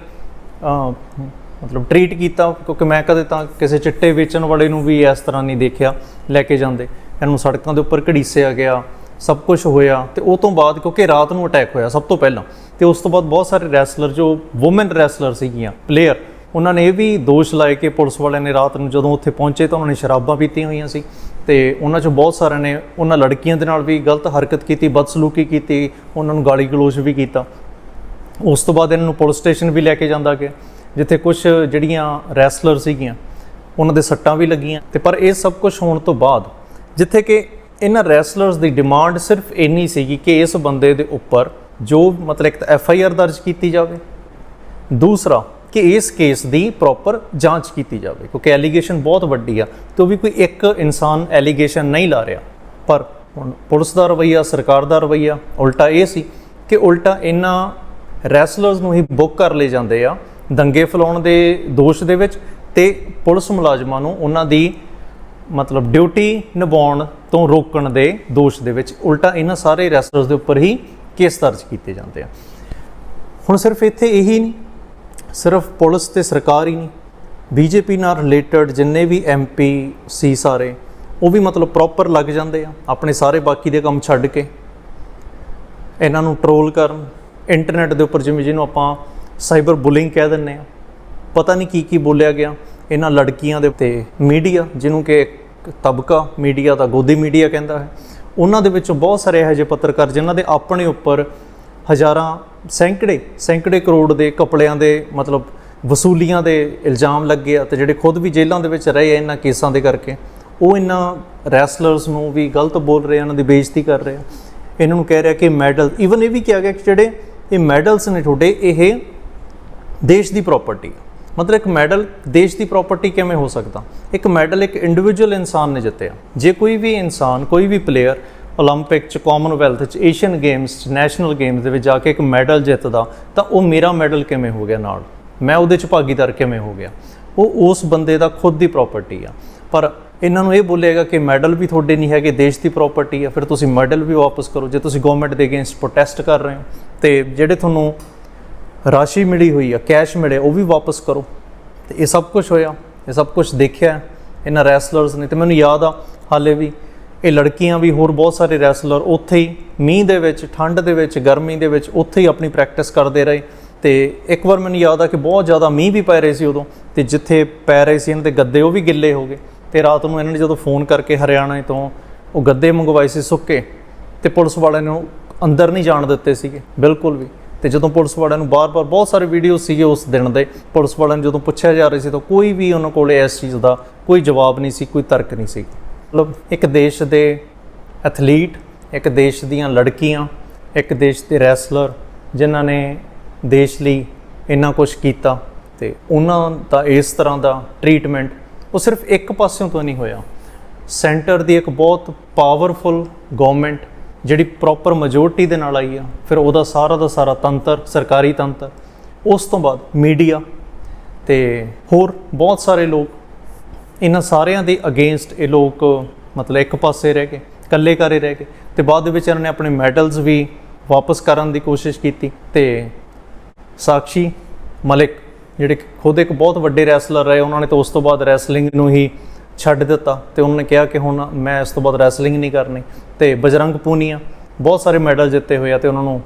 ਮਤਲਬ ਟਰੀਟ ਕੀਤਾ ਕਿਉਂਕਿ ਮੈਂ ਕਦੇ ਤਾਂ ਕਿਸੇ ਚਿੱਟੇ ਵੇਚਣ ਵਾਲੇ ਨੂੰ ਵੀ ਇਸ ਤਰ੍ਹਾਂ ਨਹੀਂ ਦੇਖਿਆ ਲੈ ਕੇ ਜਾਂਦੇ। ਇਹਨੂੰ ਸੜਕਾਂ ਦੇ ਉੱਪਰ ਘੜੀਸਿਆ ਗਿਆ, ਸਭ ਕੁਝ ਹੋਇਆ ਤੇ ਉਹ ਤੋਂ ਬਾਅਦ ਕਿਉਂਕਿ ਰਾਤ ਨੂੰ ਅਟੈਕ ਹੋਇਆ ਸਭ ਤੋਂ ਪਹਿਲਾਂ ਤੇ ਉਸ ਤੋਂ ਬਾਅਦ ਬਹੁਤ ਸਾਰੇ ਰੈਸਲਰ ਜੋ ਔਮਨ ਰੈਸਲਰ ਸੀਗੀਆਂ ਪਲੇਅਰ ਉਹਨਾਂ ਨੇ ਇਹ ਵੀ ਦੋਸ਼ ਲਾਏ ਕਿ ਪੁਲਿਸ ਵਾਲਿਆਂ ਨੇ ਰਾਤ ਨੂੰ ਜਦੋਂ ਉੱਥੇ ਪਹੁੰਚੇ ਤਾਂ ਉਹਨਾਂ ਨੇ ਸ਼ਰਾਬਾਂ ਪੀਤੀਆਂ ਹੋਈਆਂ ਸੀ ਤੇ ਉਹਨਾਂ ਚੋਂ ਬਹੁਤ ਸਾਰਿਆਂ ਨੇ ਉਹਨਾਂ ਲੜਕੀਆਂ ਦੇ ਨਾਲ ਵੀ ਗਲਤ ਹਰਕਤ ਕੀਤੀ, ਬਦਸਲੂਕੀ ਕੀਤੀ, ਉਹਨਾਂ ਨੂੰ ਗਾਲੀ ਗਲੋਚ ਵੀ ਕੀਤਾ। ਉਸ ਤੋਂ ਬਾਅਦ ਇਹਨਾਂ ਨੂੰ ਪੁਲਿਸ ਸਟੇਸ਼ਨ ਵੀ ਲੈ ਕੇ ਜਾਂਦਾ ਗਿਆ, ਜਿੱਥੇ ਕੁਝ ਜਿਹੜੀਆਂ ਰੈਸਲਰ ਸੀਗੀਆਂ, ਉਹਨਾਂ ਦੇ ਸੱਟਾਂ ਵੀ ਲੱਗੀਆਂ। ਤੇ ਪਰ ਇਹ ਸਭ ਕੁਝ ਹੋਣ ਤੋਂ ਬਾਅਦ ਜਿੱਥੇ ਕਿ ਇਹਨਾਂ ਰੈਸਲਰਸ ਦੀ ਡਿਮਾਂਡ ਸਿਰਫ ਇੰਨੀ ਸੀਗੀ ਕਿ ਇਸ ਬੰਦੇ ਦੇ ਉੱਪਰ ਜੋ ਮਤਲਬ ਇੱਕ ਐਫ ਆਈ ਆਰ ਦਰਜ ਕੀਤੀ ਜਾਵੇ। ਦੂਸਰਾ ਕਿ ਇਸ ਕੇਸ ਦੀ ਪ੍ਰੋਪਰ ਜਾਂਚ ਕੀਤੀ ਜਾਵੇ, ਕਿਉਂਕਿ ਐਲੀਗੇਸ਼ਨ ਬਹੁਤ ਵੱਡੀ ਆ, ਤੇ ਉਹ ਵੀ ਕੋਈ ਇੱਕ ਇਨਸਾਨ ਐਲੀਗੇਸ਼ਨ ਨਹੀਂ ਲਾ ਰਿਹਾ। ਪਰ ਹੁਣ ਪੁਲਿਸ ਦਾ ਰਵਈਆ, ਸਰਕਾਰ ਦਾ ਰਵਈਆ, ਉਲਟਾ ਇਹ ਸੀ ਕਿ ਉਲਟਾ ਇਹਨਾਂ ਰੈਸਲਰਸ ਨੂੰ ਹੀ ਬੁੱਕ ਕਰ ਲਏ ਜਾਂਦੇ ਆ, ਦੰਗੇ ਫਲਾਉਣ ਦੇ ਦੋਸ਼ ਦੇ ਵਿੱਚ, ਤੇ ਪੁਲਿਸ ਮੁਲਾਜ਼ਮਾਂ ਨੂੰ ਉਹਨਾਂ ਦੀ ਮਤਲਬ ਡਿਊਟੀ ਨਿਭਾਉਣ ਤੋਂ ਰੋਕਣ ਦੇ ਦੋਸ਼ ਦੇ ਵਿੱਚ ਉਲਟਾ ਇਹਨਾਂ ਸਾਰੇ ਰੈਸਲਰਸ ਦੇ ਉੱਪਰ ਹੀ ਕੇਸ ਦਰਜ ਕੀਤੇ ਜਾਂਦੇ ਆ। ਹੁਣ ਸਿਰਫ ਇੱਥੇ ਇਹੀ ਨਹੀਂ ਸਿਰਫ ਪੁਲਿਸ ਤੇ ਸਰਕਾਰ ਹੀ ਨਹੀਂ, ਬੀਜੇਪੀ ਨਾਲ ਰਿਲੇਟਡ ਜਿੰਨੇ ਵੀ ਐਮਪੀ ਸੀ ਸਾਰੇ, ਉਹ ਵੀ ਮਤਲਬ ਪ੍ਰੋਪਰ ਲੱਗ ਜਾਂਦੇ ਆ, ਆਪਣੇ ਸਾਰੇ ਬਾਕੀ ਦੇ ਕੰਮ ਛੱਡ ਕੇ। ਇਹਨਾਂ ਨੂੰ ਟਰੋਲ ਕਰਨ ਇੰਟਰਨੈਟ ਦੇ ਉੱਪਰ ਜਿਵੇਂ ਜਿਹਨੂੰ ਆਪਾਂ ਸਾਈਬਰ ਬੁਲਿੰਗ ਕਹਿ ਦਿੰਨੇ ਆ, ਪਤਾ ਨਹੀਂ ਕੀ ਕੀ ਬੋਲਿਆ ਗਿਆ, ਇਹਨਾਂ ਲੜਕੀਆਂ ਦੇ ਉੱਤੇ ਮੀਡੀਆ ਜਿਹਨੂੰ ਕਿ ਤਬਕਾ ਮੀਡੀਆ ਦਾ ਗੋਦੀ ਮੀਡੀਆ ਕਹਿੰਦਾ ਹੈ, ਉਹਨਾਂ ਦੇ ਵਿੱਚੋਂ ਬਹੁਤ ਸਾਰੇ ਇਹੋ ਜਿਹੇ ਪੱਤਰਕਾਰ, ਜਿਨ੍ਹਾਂ ਦੇ ਆਪਣੇ ਉੱਪਰ ਹਜ਼ਾਰਾਂ ਸੈਂਕੜੇ ਸੈਂਕੜੇ ਕਰੋੜ ਦੇ ਕਪੜਿਆਂ ਦੇ, ਮਤਲਬ ਵਸੂਲੀਆਂ ਦੇ ਇਲਜ਼ਾਮ ਲੱਗੇ ਆ ਤੇ ਜਿਹੜੇ ਖੁਦ ਵੀ ਜੇਲ੍ਹਾਂ ਦੇ ਵਿੱਚ ਰਹੇ ਆ ਇਹਨਾਂ ਕੇਸਾਂ ਦੇ ਕਰਕੇ, ਉਹ ਇਹਨਾਂ ਰੈਸਲਰਸ ਨੂੰ ਵੀ ਗਲਤ ਬੋਲ ਰਹੇ ਆ, ਇਹਨਾਂ ਦੀ ਬੇਇੱਜ਼ਤੀ ਕਰ ਰਹੇ ਆ। ਇਹਨਾਂ ਨੂੰ ਕਹਿ ਰਿਹਾ ਕਿ ਮੈਡਲ ਈਵਨ ਇਹ ਵੀ ਕਿਹਾ ਗਿਆ ਕਿ ਜਿਹੜੇ ਇਹ ਮੈਡਲਸ ਨੇ ਤੁਹਾਡੇ, ਇਹ ਦੇਸ਼ ਦੀ ਪ੍ਰਾਪਰਟੀ ਮਤਲਬ ਇੱਕ ਮੈਡਲ ਦੇਸ਼ ਦੀ ਪ੍ਰਾਪਰਟੀ ਕਿਵੇਂ ਹੋ ਸਕਦਾ? ਇੱਕ ਮੈਡਲ ਇੱਕ ਇੰਡੀਵਿਜੂਅਲ ਇਨਸਾਨ ਨੇ ਜਿੱਤਿਆ। ਜੇ ਕੋਈ ਵੀ ਇਨਸਾਨ, ਕੋਈ ਵੀ ਪਲੇਅਰ 올림픽 ਚ ਕਾਮਨਵੈਲਥ ਚ ਏਸ਼ੀਅਨ ਗੇਮਸ ਚ ਨੈਸ਼ਨਲ ਗੇਮਸ ਦੇ ਵਿੱਚ ਜਾ ਕੇ ਇੱਕ ਮੈਡਲ ਜਿੱਤਦਾ ਤਾਂ ਉਹ ਮੇਰਾ ਮੈਡਲ ਕਿਵੇਂ ਹੋ ਗਿਆ ਨਾਲ ਮੈਂ ਉਹਦੇ ਚ ਭਾਗੀਦਾਰ ਕਿਵੇਂ ਹੋ ਗਿਆ ਉਹ ਉਸ ਬੰਦੇ ਦਾ ਖੁਦ ਦੀ ਪ੍ਰਾਪਰਟੀ ਆ ਪਰ ਇਹਨਾਂ ਨੂੰ ਇਹ ਬੋਲੇਗਾ ਕਿ ਮੈਡਲ ਵੀ ਤੁਹਾਡੇ ਨਹੀਂ ਹੈਗੇ ਦੇਸ਼ ਦੀ ਪ੍ਰਾਪਰਟੀ ਆ ਫਿਰ ਤੁਸੀਂ ਮੈਡਲ ਵੀ ਵਾਪਸ ਕਰੋ ਜੇ ਤੁਸੀਂ ਗਵਰਨਮੈਂਟ ਦੇ ਅਗੇਂਸਟ ਪ੍ਰੋਟੈਸਟ ਕਰ ਰਹੇ ਹੋ ਤੇ ਜਿਹੜੇ ਤੁਹਾਨੂੰ ਰਾਸ਼ੀ ਮਿਲੀ ਹੋਈ ਆ ਕੈਸ਼ ਮਿਲੇ ਉਹ ਵੀ ਵਾਪਸ ਕਰੋ ਤੇ ਇਹ ਸਭ ਕੁਝ ਹੋਇਆ ਇਹ ਸਭ ਕੁਝ ਦੇਖਿਆ ਇਹਨਾਂ ਰੈਸਲਰਸ ਨੇ ਤੇ ਮੈਨੂੰ ਯਾਦ ਆ ਹਾਲੇ ਵੀ ਇਹ ਲੜਕੀਆਂ ਵੀ ਹੋਰ ਬਹੁਤ ਸਾਰੇ ਰੈਸਲਰ ਉੱਥੇ ਹੀ ਮੀਂਹ ਦੇ ਵਿੱਚ, ਠੰਡ ਦੇ ਵਿੱਚ, ਗਰਮੀ ਦੇ ਵਿੱਚ ਉੱਥੇ ਹੀ ਆਪਣੀ ਪ੍ਰੈਕਟਿਸ ਕਰਦੇ ਰਹੇ। ਤੇ ਇੱਕ ਵਾਰ ਮੈਨੂੰ ਯਾਦ ਆ ਕਿ ਬਹੁਤ ਜ਼ਿਆਦਾ ਮੀਂਹ ਵੀ ਪੈ ਰਹੇ ਸੀ ਉਦੋਂ ਤੇ ਜਿੱਥੇ ਪੈ ਰਹੇ ਸੀ ਇਹਨਾਂ ਦੇ ਗੱਦੇ ਉਹ ਵੀ ਗਿੱਲੇ ਹੋ ਗਏ। ਤੇ ਰਾਤ ਨੂੰ ਇਹਨਾਂ ਨੇ ਜਦੋਂ ਫੋਨ ਕਰਕੇ ਹਰਿਆਣਾ ਤੋਂ ਉਹ ਗੱਦੇ ਮੰਗਵਾਏ ਸੀ ਸੁੱਕੇ ਤੇ ਪੁਲਿਸ ਵਾਲਿਆਂ ਨੂੰ ਅੰਦਰ ਨਹੀਂ ਜਾਣ ਦਿੱਤੇ ਸੀਗੇ, ਬਿਲਕੁਲ ਵੀ। ਤੇ ਜਦੋਂ ਪੁਲਿਸ ਵਾਲਿਆਂ ਨੂੰ ਬਾਰ-ਬਾਰ ਬਹੁਤ ਸਾਰੇ ਵੀਡੀਓ ਸੀਗੇ ਉਸ ਦਿਨ ਦੇ, ਪੁਲਿਸ ਵਾਲਿਆਂ ਨੂੰ ਜਦੋਂ ਪੁੱਛਿਆ ਜਾ ਰਿਹਾ ਸੀ ਤਾਂ ਕੋਈ ਵੀ ਉਹਨਾਂ ਕੋਲੇ ਇਸ ਚੀਜ਼ ਦਾ ਕੋਈ ਜਵਾਬ ਨਹੀਂ ਸੀ, ਕੋਈ ਤਰਕ ਨਹੀਂ ਸੀ। ਮਤਲਬ ਇੱਕ ਦੇਸ਼ ਦੇ ਐਥਲੀਟ, ਇੱਕ ਦੇਸ਼ ਦੀਆਂ ਲੜਕੀਆਂ, ਇੱਕ ਦੇਸ਼ ਦੇ ਰੈਸਲਰ ਜਿਨ੍ਹਾਂ ਨੇ ਦੇਸ਼ ਲਈ ਇੰਨਾ ਕੁਝ ਕੀਤਾ ਤੇ ਉਹਨਾਂ ਦਾ ਇਸ ਤਰ੍ਹਾਂ ਦਾ ਟ੍ਰੀਟਮੈਂਟ ਉਹ ਸਿਰਫ ਇੱਕ ਪਾਸਿਓਂ ਤੋਂ ਨਹੀਂ ਹੋਇਆ। ਸੈਂਟਰ ਦੀ ਇੱਕ ਬਹੁਤ ਪਾਵਰਫੁਲ ਗਵਰਨਮੈਂਟ ਜਿਹੜੀ ਪ੍ਰੋਪਰ ਮੈਜੋਰਟੀ ਦੇ ਨਾਲ ਆਈ ਆ, ਫਿਰ ਉਹਦਾ ਸਾਰਾ ਦਾ ਸਾਰਾ ਤੰਤਰ, ਸਰਕਾਰੀ ਤੰਤਰ, ਉਸ ਤੋਂ ਬਾਅਦ ਮੀਡੀਆ ਤੇ ਹੋਰ ਬਹੁਤ ਸਾਰੇ ਲੋਕ ਇਹਨਾਂ ਸਾਰਿਆਂ ਦੇ ਅਗੇਂਸਟ ਇਹ ਲੋਕ, ਮਤਲਬ ਇੱਕ ਪਾਸੇ ਰਹਿ ਗਏ, ਇਕੱਲੇ ਕਰੇ ਰਹਿ ਗਏ ਤੇ ਬਾਅਦ ਦੇ ਵਿੱਚ ਇਹਨਾਂ ਨੇ ਆਪਣੇ ਮੈਡਲਸ ਵੀ ਵਾਪਸ ਕਰਨ ਦੀ ਕੋਸ਼ਿਸ਼ ਕੀਤੀ ਤੇ ਸਾਕਸ਼ੀ ਮਲਿਕ, ਜਿਹੜੇ ਖੁਦ ਇੱਕ ਬਹੁਤ ਵੱਡੇ ਰੈਸਲਰ ਰਹੇ, ਉਹਨਾਂ ਨੇ ਤਾਂ ਉਸ ਤੋਂ ਬਾਅਦ ਰੈਸਲਿੰਗ ਨੂੰ ਹੀ ਛੱਡ ਦਿੱਤਾ ਤੇ ਉਹਨਾਂ ਨੇ ਕਿਹਾ ਕਿ ਹੁਣ ਮੈਂ ਇਸ ਤੋਂ ਬਾਅਦ ਰੈਸਲਿੰਗ ਨਹੀਂ ਕਰਨੀ ਤੇ ਬਜਰੰਗ ਪੂਨੀਆ ਬਹੁਤ ਸਾਰੇ ਮੈਡਲ ਜਿੱਤੇ ਹੋਏ ਆ ਤੇ ਉਹਨਾਂ ਨੂੰ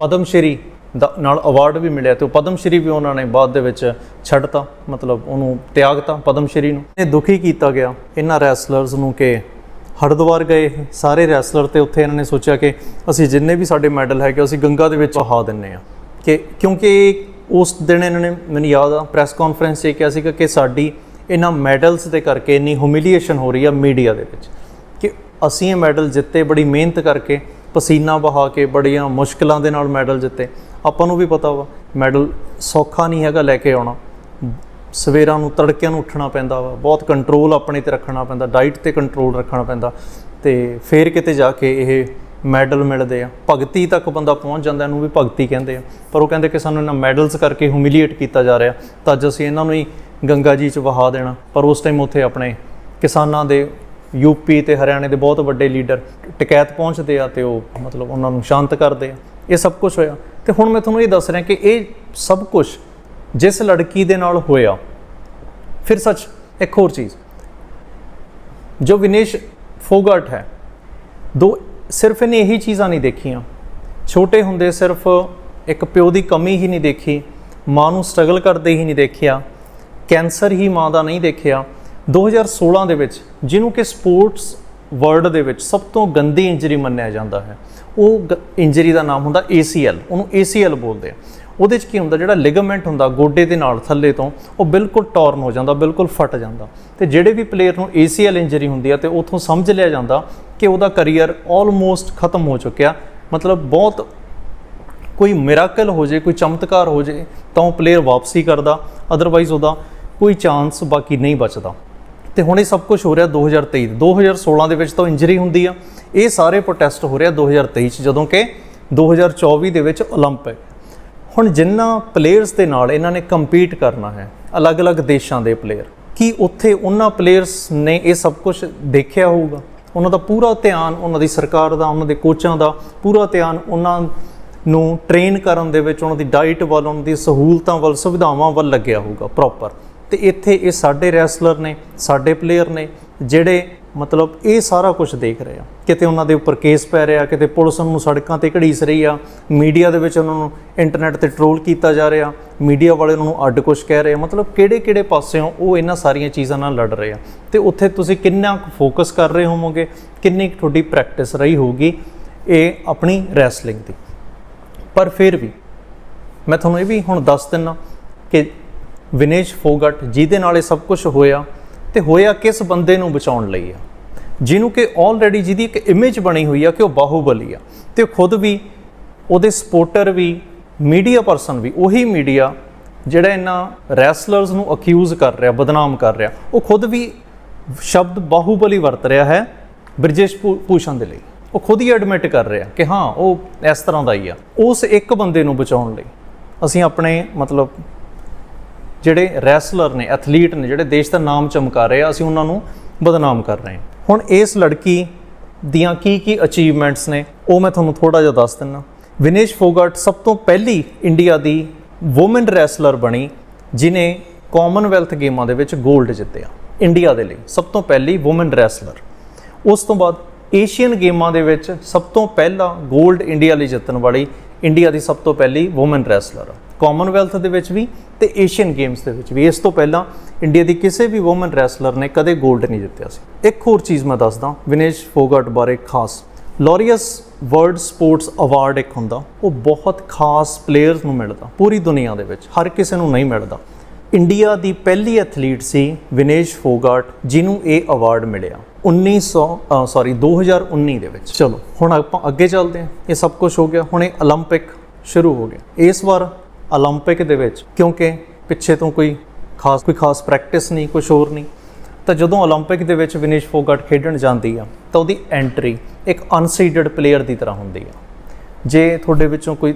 ਪਦਮ ਸ਼੍ਰੀ ਨਾਲ ਅਵਾਰਡ ਵੀ ਮਿਲਿਆ ਤੇ ਉਹ ਪਦਮ ਸ਼੍ਰੀ ਵੀ ਉਹਨਾਂ ਨੇ ਬਾਅਦ ਦੇ ਵਿੱਚ ਛੱਡਤਾ, ਮਤਲਬ ਉਹਨੂੰ ਤਿਆਗਤਾ ਪਦਮ ਸ਼੍ਰੀ ਨੂੰ। ਇਹ ਦੁਖੀ ਕੀਤਾ ਗਿਆ ਇਹਨਾਂ ਰੈਸਲਰਸ ਨੂੰ ਕਿ ਹਰਿਦੁਆਰ ਗਏ, ਸਾਰੇ ਰੈਸਲਰ ਤੇ ਉੱਥੇ ਇਹਨਾਂ ਨੇ ਸੋਚਿਆ ਕਿ ਅਸੀਂ ਜਿੰਨੇ ਵੀ ਸਾਡੇ ਮੈਡਲ ਹੈਗੇ, ਅਸੀਂ ਗੰਗਾ ਦੇ ਵਿੱਚ ਵਹਾ ਦਿੰਨੇ ਆ। ਕਿ ਕਿਉਂਕਿ ਉਸ ਦਿਨ ਇਹਨਾਂ ਨੇ ਮੈਨੂੰ ਯਾਦ ਆ ਪ੍ਰੈਸ ਕਾਨਫਰੰਸ 'ਚ ਇਹ ਕਿਹਾ ਸੀਗਾ ਕਿ ਸਾਡੀ ਇਹਨਾਂ ਮੈਡਲਸ ਦੇ ਕਰਕੇ ਇੰਨੀ ਹਿਊਮਿਲੀਏਸ਼ਨ ਹੋ ਰਹੀ ਆ ਮੀਡੀਆ ਦੇ ਵਿੱਚ ਕਿ ਅਸੀਂ ਇਹ ਮੈਡਲ ਜਿੱਤੇ, ਬੜੀ ਮਿਹਨਤ ਕਰਕੇ ਪਸੀਨਾ ਵਹਾ ਕੇ, ਬੜੀਆਂ ਮੁਸ਼ਕਲਾਂ ਦੇ ਨਾਲ ਮੈਡਲ ਜਿੱਤੇ। ਆਪਾਂ ਨੂੰ ਵੀ ਪਤਾ ਵਾ, ਮੈਡਲ ਸੌਖਾ ਨਹੀਂ ਹੈਗਾ ਲੈ ਕੇ ਆਉਣਾ। ਸਵੇਰਾਂ ਨੂੰ ਤੜਕਿਆਂ ਨੂੰ ਉੱਠਣਾ ਪੈਂਦਾ ਵਾ, ਬਹੁਤ ਕੰਟਰੋਲ ਆਪਣੇ ਤੇ ਰੱਖਣਾ ਪੈਂਦਾ ਡਾਈਟ ਤੇ ਕੰਟਰੋਲ ਰੱਖਣਾ ਪੈਂਦਾ। ਤੇ ਫੇਰ ਕਿਤੇ ਜਾ ਕੇ ਇਹ ਮੈਡਲ ਮਿਲਦੇ ਆ। ਭਗਤੀ ਤੱਕ ਬੰਦਾ ਪਹੁੰਚ ਜਾਂਦਾ, ਇਹਨੂੰ ਵੀ ਭਗਤੀ ਕਹਿੰਦੇ ਆ। ਪਰ ਉਹ ਕਹਿੰਦੇ ਕਿ ਸਾਨੂੰ ਇਹਨਾਂ ਮੈਡਲਸ ਕਰਕੇ ਹਿਊਮਿਲੀਏਟ ਕੀਤਾ ਜਾ ਰਿਹਾ। ਤਾਂ ਅੱਜ ਅਸੀਂ ਇਹਨਾਂ ਨੂੰ ਹੀ ਗੰਗਾ ਜੀ ਚ ਵਹਾ ਦੇਣਾ। ਪਰ ਉਸ ਟਾਈਮ ਉੱਥੇ ਆਪਣੇ ਕਿਸਾਨਾਂ ਦੇ ਯੂਪੀ ਤੇ ਹਰਿਆਣੇ ਦੇ ਬਹੁਤ ਵੱਡੇ ਲੀਡਰ ਟਿਕੈਤ ਪਹੁੰਚਦੇ ਆ ਤੇ ਉਹ ਮਤਲਬ ਉਹਨਾਂ ਨੂੰ ਸ਼ਾਂਤ ਕਰਦੇ ਆ। ਇਹ ਸਭ ਕੁਝ ਹੋਇਆ। ਤੇ ਹੁਣ ਮੈਂ ਤੁਹਾਨੂੰ ਇਹ ਦੱਸ ਰਿਹਾ ਕਿ ਇਹ ਸਭ ਕੁਝ ਜਿਸ ਲੜਕੀ ਦੇ ਨਾਲ ਹੋਇਆ, ਫਿਰ ਸੱਚ ਇੱਕ ਹੋਰ ਚੀਜ਼, ਜੋ ਵਿਨੇਸ਼ ਫੋਗਟ ਹੈ, ਦੋ ਸਿਰਫ ਇਹਨੇ ਇਹੀ ਚੀਜ਼ਾਂ ਨਹੀਂ ਦੇਖੀਆਂ। ਛੋਟੇ ਹੁੰਦੇ ਸਿਰਫ ਇੱਕ ਪਿਓ ਦੀ ਕਮੀ ਹੀ ਨਹੀਂ ਦੇਖੀ, ਮਾਂ ਨੂੰ ਸਟਰਗਲ ਕਰਦੇ ਹੀ ਨਹੀਂ ਦੇਖਿਆ, ਕੈਂਸਰ ਹੀ ਮਾਂ ਦਾ ਨਹੀਂ ਦੇਖਿਆ। 2016 ਦੇ ਵਿੱਚ ਜਿਹਨੂੰ ਕਿ ਸਪੋਰਟਸ ਵਰਲਡ ਦੇ ਵਿੱਚ ਸਭ ਤੋਂ ਗੰਦੀ ਇੰਜਰੀ ਮੰਨਿਆ ਜਾਂਦਾ ਹੈ। ਉਹ ਇੰਜਰੀ ਦਾ ਨਾਮ ਹੁੰਦਾ ACL ਉਹਨੂੰ ACL ਬੋਲਦੇ ਆ। ਉਹਦੇ 'ਚ ਕੀ ਹੁੰਦਾ, ਜਿਹੜਾ ਲਿਗਾਮੈਂਟ ਹੁੰਦਾ ਗੋਡੇ ਦੇ ਨਾਲ ਥੱਲੇ ਤੋਂ, ਉਹ ਬਿਲਕੁਲ ਟੌਰਨ ਹੋ ਜਾਂਦਾ, ਬਿਲਕੁਲ ਫਟ ਜਾਂਦਾ। ਤੇ ਜਿਹੜੇ ਵੀ ਪਲੇਅਰ ਨੂੰ ACL ਇੰਜਰੀ ਹੁੰਦੀ ਆ ਤੇ ਉਥੋਂ ਸਮਝ ਲਿਆ ਜਾਂਦਾ ਕਿ ਉਹਦਾ ਕੈਰੀਅਰ ਆਲਮੋਸਟ ਖਤਮ ਹੋ ਚੁੱਕਿਆ। ਮਤਲਬ ਬਹੁਤ ਕੋਈ ਮਿਰਾਕਲ ਹੋ ਜੇ, ਕੋਈ ਚਮਤਕਾਰ ਹੋ ਜੇ, ਤਾਂ ਉਹ ਪਲੇਅਰ ਵਾਪਸੀ ਕਰਦਾ ਅਦਰਵਾਈਜ਼ ਉਹਦਾ ਕੋਈ ਚਾਂਸ ਬਾਕੀ ਨਹੀਂ ਬਚਦਾ। ਤੇ ਹੁਣ ਇਹ ਸਭ ਕੁਝ ਹੋ ਰਿਹਾ 2023 2016 ਦੇ ਵਿੱਚ ਤਾਂ ਇੰਜਰੀ ਹੁੰਦੀ ਆ ਇਹ ਸਾਰੇ ਪ੍ਰੋਟੈਸਟ ਹੋ ਰਿਹਾ 2023 ਚ ਜਦੋਂ ਕਿ 2024 ਦੇ ਵਿੱਚ 올림픽 ਹੁਣ ਜਿੰਨਾ ਪਲੇਅਰਸ ਦੇ ਨਾਲ ਇਹਨਾਂ ਨੇ ਕੰਪੀਟ ਕਰਨਾ ਹੈ ਅਲੱਗ-ਅਲੱਗ ਦੇਸ਼ਾਂ ਦੇ ਪਲੇਅਰ ਕੀ ਉੱਥੇ ਉਹਨਾਂ ਪਲੇਅਰਸ ਨੇ ਇਹ ਸਭ ਕੁਝ ਦੇਖਿਆ ਹੋਊਗਾ ਉਹਨਾਂ ਦਾ ਪੂਰਾ ਧਿਆਨ ਉਹਨਾਂ ਦੀ ਸਰਕਾਰ ਦਾ ਉਹਨਾਂ ਦੇ ਕੋਚਾਂ ਦਾ ਪੂਰਾ ਧਿਆਨ ਉਹਨਾਂ ਨੂੰ ਟ੍ਰੇਨ ਕਰਨ ਦੇ ਵਿੱਚ ਉਹਨਾਂ ਦੀ ਡਾਈਟ ਵੱਲ ਉਹਨਾਂ ਦੀ ਸਹੂਲਤਾਂ ਵੱਲ ਸੁਵਿਧਾਵਾਂ ਵੱਲ ਲੱਗਿਆ ਹੋਊਗਾ ਪ੍ਰੋਪਰ ਤੇ ਇੱਥੇ ਇਹ ਸਾਡੇ ਰੈਸਲਰ ਨੇ, ਸਾਡੇ ਪਲੇਅਰ ਨੇ, ਜਿਹੜੇ ਮਤਲਬ ਇਹ ਸਾਰਾ ਕੁਝ ਦੇਖ ਰਹੇ ਆ। ਕਿਤੇ ਉਹਨਾਂ ਦੇ ਉੱਪਰ ਕੇਸ ਪੈ ਰਿਹਾ, ਕਿਤੇ ਪੁਲਿਸ ਨੂੰ ਸੜਕਾਂ ਤੇ ਘੜੀਸ ਰਹੀ ਆ ਮੀਡੀਆ ਦੇ ਵਿੱਚ ਉਹਨਾਂ ਨੂੰ ਇੰਟਰਨੈਟ ਤੇ ਟ੍ਰੋਲ ਕੀਤਾ ਜਾ ਰਿਹਾ ਮੀਡੀਆ ਵਾਲੇ ਉਹਨਾਂ ਨੂੰ ਅੱਡ ਕੁਝ ਕਹਿ ਰਹੇ ਆ। ਮਤਲਬ ਕਿਹੜੇ ਕਿਹੜੇ ਪਾਸਿਓਂ ਉਹ ਇਹਨਾਂ ਸਾਰੀਆਂ ਚੀਜ਼ਾਂ ਨਾਲ ਲੜ ਰਹੇ ਆ। ਤੇ ਉੱਥੇ ਤੁਸੀਂ ਕਿੰਨਾ ਫੋਕਸ ਕਰ ਰਹੇ ਹੋਵੋਗੇ, ਕਿੰਨੀ ਕੁ ਤੁਹਾਡੀ ਪ੍ਰੈਕਟਿਸ ਰਹੀ ਹੋਊਗੀ ਇਹ ਆਪਣੀ ਰੈਸਲਿੰਗ ਦੀ। ਪਰ ਫਿਰ ਵੀ ਮੈਂ ਤੁਹਾਨੂੰ ਇਹ ਵੀ ਹੁਣ ਦੱਸ ਦਿੰਨਾ ਕਿ ਵਿਨੇਸ਼ ਫੋਗਟ, ਜਿਹਦੇ ਨਾਲ ਇਹ ਸਭ ਕੁਝ ਹੋਇਆ ਤੇ ਹੋਇਆ ਕਿਸ ਬੰਦੇ ਨੂੰ ਬਚਾਉਣ ਲਈ ਆ? ਜਿਹਨੂੰ ਕਿ ਆਲਰੇਡੀ ਜਿਹਦੀ ਇੱਕ ਇਮੇਜ ਬਣੀ ਹੋਈ ਆ ਕਿ ਉਹ ਬਾਹੂਬਲੀ ਆ। ਤੇ ਖੁਦ ਵੀ, ਉਹਦੇ ਸਪੋਰਟਰ ਵੀ ਮੀਡੀਆ ਪਰਸਨ ਵੀ, ਉਹੀ ਮੀਡੀਆ ਜਿਹੜਾ ਇਹਨਾਂ ਰੈਸਲਰਸ ਨੂੰ ਅਕਿਊਜ਼ ਕਰ ਰਿਹਾ, ਬਦਨਾਮ ਕਰ ਰਿਹਾ, ਉਹ ਖੁਦ ਵੀ ਸ਼ਬਦ ਬਾਹੂਬਲੀ ਵਰਤ ਰਿਹਾ ਹੈ ਬ੍ਰਿਜੇਸ਼ ਭੂ- ਭੂਸ਼ਣ ਦੇ ਲਈ। ਉਹ ਖੁਦ ਹੀ ਐਡਮਿਟ ਕਰ ਰਿਹਾ ਕਿ ਹਾਂ, ਉਹ ਇਸ ਤਰ੍ਹਾਂ ਦਾ ਹੀ ਆ। ਉਸ ਇੱਕ ਬੰਦੇ ਨੂੰ ਬਚਾਉਣ ਲਈ ਅਸੀਂ ਆਪਣੇ ਮਤਲਬ ਜਿਹੜੇ ਰੈਸਲਰ ਨੇ ਐਥਲੀਟ ਨੇ, ਜਿਹੜੇ ਦੇਸ਼ ਦਾ ਨਾਮ ਚਮਕਾ ਰਹੇ ਆ, ਅਸੀਂ ਉਹਨਾਂ ਨੂੰ ਬਦਨਾਮ ਕਰ ਰਹੇ ਹਾਂ। ਹੁਣ ਇਸ ਲੜਕੀ ਦੀਆਂ ਕੀ ਕੀ ਅਚੀਵਮੈਂਟਸ ਨੇ, ਉਹ ਮੈਂ ਤੁਹਾਨੂੰ ਥੋੜਾ ਜਿਹਾ ਦੱਸ ਦਿੰਨਾ। ਵਿਨੇਸ਼ ਫੋਗਟ ਸਭ ਤੋਂ ਪਹਿਲੀ ਇੰਡੀਆ ਦੀ ਔਮਨ ਰੈਸਲਰ ਬਣੀ, ਜਿਨੇ ਕਾਮਨਵੈਲਥ ਗੇਮਾਂ ਦੇ ਵਿੱਚ 골ਡ ਜਿੱਤਿਆ, ਇੰਡੀਆ ਦੇ ਲਈ, ਸਭ ਤੋਂ ਪਹਿਲੀ ਔਮਨ ਰੈਸਲਰ ਉਸ ਤੋਂ ਬਾਅਦ ਏਸ਼ੀਅਨ ਗੇਮਾਂ ਦੇ ਵਿੱਚ ਸਭ ਤੋਂ ਪਹਿਲਾ 골ਡ ਇੰਡੀਆ ਲਈ ਜਿੱਤਣ ਵਾਲੀ, ਇੰਡੀਆ ਦੀ ਸਭ ਤੋਂ ਪਹਿਲੀ ਔਮਨ ਰੈਸਲਰ ਕਾਮਨਵੈਲਥ ਦੇ ਵਿੱਚ ਵੀ ਤੇ ਏਸ਼ੀਅਨ ਗੇਮਸ ਦੇ ਵਿੱਚ ਵੀ। ਇਸ ਤੋਂ ਪਹਿਲਾਂ ਇੰਡੀਆ ਦੀ ਕਿਸੇ ਵੀ ਔਮਨ ਰੈਸਲਰ ਨੇ ਕਦੇ 골ਡ ਨਹੀਂ ਜਿੱਤਿਆ ਸੀ। ਇੱਕ ਹੋਰ ਚੀਜ਼ ਮੈਂ ਦੱਸਦਾ, ਵਿਨੇਸ਼ ਫੋਗਟ ਬਾਰੇ ਖਾਸ। ਲੋਰੀਅਸ ਵਰਲਡ ਸਪੋਰਟਸ ਅਵਾਰਡ ਇੱਕ ਹੁੰਦਾ, ਉਹ ਬਹੁਤ ਖਾਸ ਪਲੇਅਰਸ ਨੂੰ ਮਿਲਦਾ, ਪੂਰੀ ਦੁਨੀਆ ਦੇ ਵਿੱਚ, ਹਰ ਕਿਸੇ ਨੂੰ ਨਹੀਂ ਮਿਲਦਾ। ਇੰਡੀਆ ਦੀ ਪਹਿਲੀ ਐਥਲੀਟ ਸੀ ਵਿਨੇਸ਼ ਫੋਗਾਟ ਜਿਹਨੂੰ ਇਹ ਅਵਾਰਡ ਮਿਲਿਆ। 1900 ਸੌਰੀ 2019 ਦੇ ਵਿੱਚ। ਚਲੋ, ਹੁਣ ਆਪਾਂ ਅੱਗੇ ਚੱਲਦੇ ਹਾਂ। ਇਹ ਸਭ ਕੁਝ ਹੋ ਗਿਆ, ਹੁਣ ਇਹ 올림픽 ਸ਼ੁਰੂ ਹੋ ਗਿਆ। ਇਸ ਵਾਰ 올림픽 ਦੇ ਵਿੱਚ ਕਿਉਂਕਿ ਪਿੱਛੇ ਤੋਂ ਕੋਈ ਖਾਸ ਕੋਈ ਖਾਸ ਪ੍ਰੈਕਟਿਸ ਨਹੀਂ ਕੁਝ ਹੋਰ ਨਹੀਂ ਤਾਂ ਜਦੋਂ 올림픽 ਦੇ ਵਿੱਚ ਵਿਨੇਸ਼ ਫੋਗਟ ਖੇਡਣ ਜਾਂਦੀ ਆ ਤਾਂ ਉਹਦੀ ਐਂਟਰੀ ਇੱਕ ਅਨਸੀਡਡ ਪਲੇਅਰ ਦੀ ਤਰ੍ਹਾਂ ਹੁੰਦੀ ਆ ਜੇ ਤੁਹਾਡੇ ਵਿੱਚੋਂ ਕੋਈ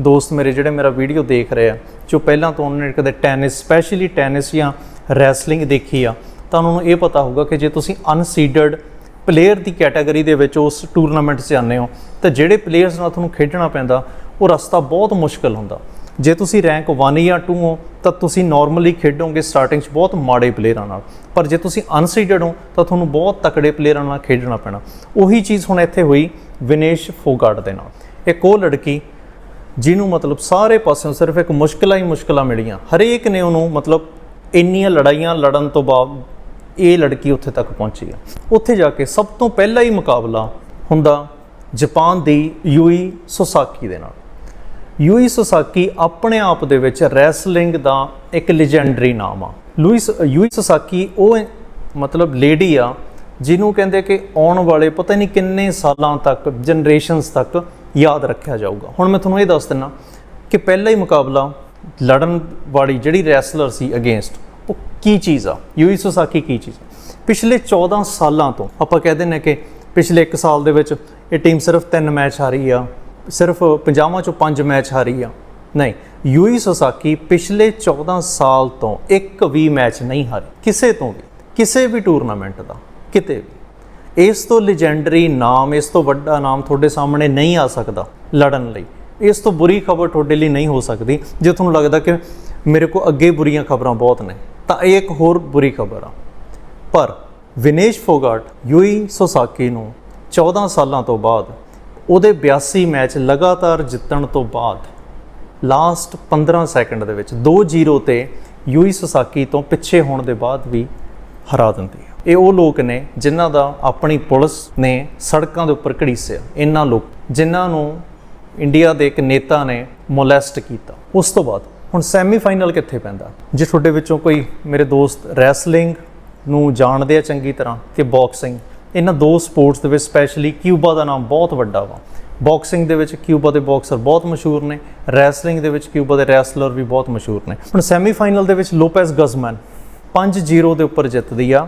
ਦੋਸਤ ਮੇਰੇ ਜਿਹੜੇ ਮੇਰਾ ਵੀਡੀਓ ਦੇਖ ਰਹੇ ਆ ਜੋ ਪਹਿਲਾਂ ਤੋਂ ਉਹਨਾਂ ਨੇ ਕਦੇ ਟੈਨਿਸ ਸਪੈਸ਼ਲੀ ਟੈਨਿਸ ਜਾਂ ਰੈਸਲਿੰਗ ਦੇਖੀ ਆ ਤਾਂ ਉਹਨਾਂ ਨੂੰ ਇਹ ਪਤਾ ਹੋਊਗਾ ਕਿ ਜੇ ਤੁਸੀਂ ਅਨਸੀਡਡ ਪਲੇਅਰ ਦੀ ਕੈਟਾਗਰੀ ਦੇ ਵਿੱਚ ਉਸ ਟੂਰਨਾਮੈਂਟ 'ਚ ਜਾਂਦੇ ਹੋ ਤਾਂ ਜਿਹੜੇ ਪਲੇਅਰਸ ਨਾਲ ਤੁਹਾਨੂੰ ਖੇਡਣਾ ਪੈਂਦਾ ਉਹ ਰਸਤਾ ਬਹੁਤ ਮੁਸ਼ਕਲ ਹੁੰਦਾ ਜੇ ਤੁਸੀਂ ਰੈਂਕ 1 ਜਾਂ 2 ਹੋ, ਤਾਂ ਤੁਸੀਂ ਨਾਰਮਲੀ ਖੇਡੋਗੇ ਸਟਾਰਟਿੰਗ 'ਚ ਬਹੁਤ ਮਾੜੇ ਪਲੇਅਰਾਂ ਨਾਲ। ਪਰ ਜੇ ਤੁਸੀਂ ਅਨਸੀਡਡ ਹੋ, ਤਾਂ ਤੁਹਾਨੂੰ ਬਹੁਤ ਤਕੜੇ ਪਲੇਅਰਾਂ ਨਾਲ ਖੇਡਣਾ ਪੈਣਾ। ਉਹੀ ਚੀਜ਼ ਹੁਣ ਇੱਥੇ ਹੋਈ ਵਿਨੇਸ਼ ਫੋਗਾਟ ਦੇ ਨਾਲ। ਇੱਕ ਉਹ ਲੜਕੀ ਜਿਹਨੂੰ ਮਤਲਬ ਸਾਰੇ ਪਾਸਿਓਂ ਸਿਰਫ ਇੱਕ ਮੁਸ਼ਕਲਾਂ ਹੀ ਮੁਸ਼ਕਲਾਂ ਮਿਲੀਆਂ। ਹਰੇਕ ਨੇ ਉਹਨੂੰ ਮਤਲਬ ਇੰਨੀਆਂ ਲੜਾਈਆਂ ਲੜਨ ਤੋਂ ਬਾਅਦ ਇਹ ਲੜਕੀ ਉੱਥੇ ਤੱਕ ਪਹੁੰਚੀ ਆ। ਉੱਥੇ ਜਾ ਕੇ ਸਭ ਤੋਂ ਪਹਿਲਾ ਹੀ ਮੁਕਾਬਲਾ ਹੁੰਦਾ ਜਾਪਾਨ ਦੀ ਯੂਈ ਸੋਸਾਕੀ ਦੇ ਨਾਲ। ਯੂਈ ਸੋਸਾਕੀ ਆਪਣੇ ਆਪ ਦੇ ਵਿੱਚ ਰੈਸਲਿੰਗ ਦਾ ਇੱਕ ਲੈਜੈਂਡਰੀ ਨਾਮ ਆ। ਲੂਇਸ ਯੂਈ ਸੋਸਾਕੀ ਉਹ ਮਤਲਬ ਲੇਡੀ ਆ, ਜਿਹਨੂੰ ਕਹਿੰਦੇ ਕਿ ਆਉਣ ਵਾਲੇ ਪਤਾ ਨਹੀਂ ਕਿੰਨੇ ਸਾਲਾਂ ਤੱਕ ਜਨਰੇਸ਼ਨਸ ਤੱਕ ਯਾਦ ਰੱਖਿਆ ਜਾਊਗਾ। ਹੁਣ ਮੈਂ ਤੁਹਾਨੂੰ ਇਹ ਦੱਸ ਦਿੰਨਾ ਕਿ ਪਹਿਲਾ ਹੀ ਮੁਕਾਬਲਾ ਲੜਨ ਵਾਲੀ ਜਿਹੜੀ ਰੈਸਲਰ ਸੀ ਅਗੇਂਸਟ ਉਹ ਕੀ ਚੀਜ਼ ਆ? ਯੂਈ ਸੋਸਾਕੀ ਕੀ ਚੀਜ਼ ਪਿਛਲੇ 14 ਸਾਲਾਂ ਤੋਂ ਆਪਾਂ ਕਹਿ ਦਿੰਨੇ ਕਿ ਪਿਛਲੇ 1 ਸਾਲ ਦੇ ਵਿੱਚ ਇਹ ਟੀਮ ਸਿਰਫ 3 ਮੈਚ ਹਾਰੀ ਆ। ਸਿਰਫ 50 ਚੋਂ 5 ਮੈਚ ਹਾਰੀ ਆ। ਨਹੀਂ, ਯੂਈ ਸੋਸਾਕੀ ਪਿਛਲੇ 14 ਸਾਲ ਤੋਂ ਇੱਕ ਵੀ ਮੈਚ ਨਹੀਂ ਹਾਰੀ। ਕਿਸੇ ਤੋਂ ਵੀ, ਕਿਸੇ ਵੀ ਟੂਰਨਾਮੈਂਟ ਦਾ, ਕਿਤੇ ਵੀ। ਇਸ ਤੋਂ ਲੈਜੈਂਡਰੀ ਨਾਮ, ਇਸ ਤੋਂ ਵੱਡਾ ਨਾਮ ਤੁਹਾਡੇ ਸਾਹਮਣੇ ਨਹੀਂ ਆ ਸਕਦਾ ਲੜਨ ਲਈ। ਇਸ ਤੋਂ ਬੁਰੀ ਖਬਰ ਤੁਹਾਡੇ ਲਈ ਨਹੀਂ ਹੋ ਸਕਦੀ, ਜੇ ਤੁਹਾਨੂੰ ਲੱਗਦਾ ਕਿ ਮੇਰੇ ਕੋਲ ਅੱਗੇ ਬੁਰੀਆਂ ਖਬਰਾਂ ਬਹੁਤ ਨੇ, ਤਾਂ ਇਹ ਇੱਕ ਹੋਰ ਬੁਰੀ ਖਬਰ ਆ। ਪਰ ਵਿਨੇਸ਼ ਫੋਗਾਟ ਯੂਈ ਸੋਸਾਕੀ ਨੂੰ 14 ਸਾਲਾਂ ਤੋਂ ਬਾਅਦ ਉਹਦੇ 82 ਮੈਚ ਲਗਾਤਾਰ ਜਿੱਤਣ ਤੋਂ ਬਾਅਦ ਲਾਸਟ 15 ਸੈਕਿੰਡ ਦੇ ਵਿੱਚ 2-0 ਤੇ ਯੂਈ ਸੋਸਾਕੀ ਤੋਂ ਪਿੱਛੇ ਹੋਣ ਦੇ ਬਾਅਦ ਵੀ ਹਰਾ ਦਿੰਦੀ ਹੈ। ਇਹ ਉਹ ਲੋਕ ਨੇ ਜਿਨ੍ਹਾਂ ਦਾ ਆਪਣੀ ਪੁਲਿਸ ਨੇ ਸੜਕਾਂ ਦੇ ਉੱਪਰ ਘੜੀਸਿਆ। ਇਹਨਾਂ ਲੋਕ ਜਿਨ੍ਹਾਂ ਨੂੰ ਇੰਡੀਆ ਦੇ ਇੱਕ ਨੇਤਾ ਨੇ ਮੋਲੈਸਟ ਕੀਤਾ। ਉਸ ਤੋਂ ਬਾਅਦ ਹੁਣ ਸੈਮੀਫਾਈਨਲ ਕਿੱਥੇ ਪੈਂਦਾ? ਜੇ ਤੁਹਾਡੇ ਵਿੱਚੋਂ ਕੋਈ ਮੇਰੇ ਦੋਸਤ ਰੈਸਲਿੰਗ ਨੂੰ ਜਾਣਦੇ ਆ ਚੰਗੀ ਤਰ੍ਹਾਂ ਤੇ ਬਾਕਸਿੰਗ ਇਹਨਾਂ ਦੋ ਸਪੋਰਟਸ ਦੇ ਵਿੱਚ ਸਪੈਸ਼ਲੀ ਕਿਊਬਾ ਦਾ ਨਾਮ ਬਹੁਤ ਵੱਡਾ ਵਾ। ਬਾਕਸਿੰਗ ਦੇ ਵਿੱਚ ਕਿਊਬਾ ਦੇ ਬਾਕਸਰ ਬਹੁਤ ਮਸ਼ਹੂਰ ਨੇ। ਰੈਸਲਿੰਗ ਦੇ ਵਿੱਚ ਕਿਊਬਾ ਦੇ ਰੈਸਲਰ ਵੀ ਬਹੁਤ ਮਸ਼ਹੂਰ ਨੇ। ਹੁਣ ਸੈਮੀਫਾਈਨਲ ਦੇ ਵਿੱਚ ਲੋਪੈਸ ਗਜ਼ਮਨ 5-0 ਦੇ ਉੱਪਰ ਜਿੱਤਦੀ ਆ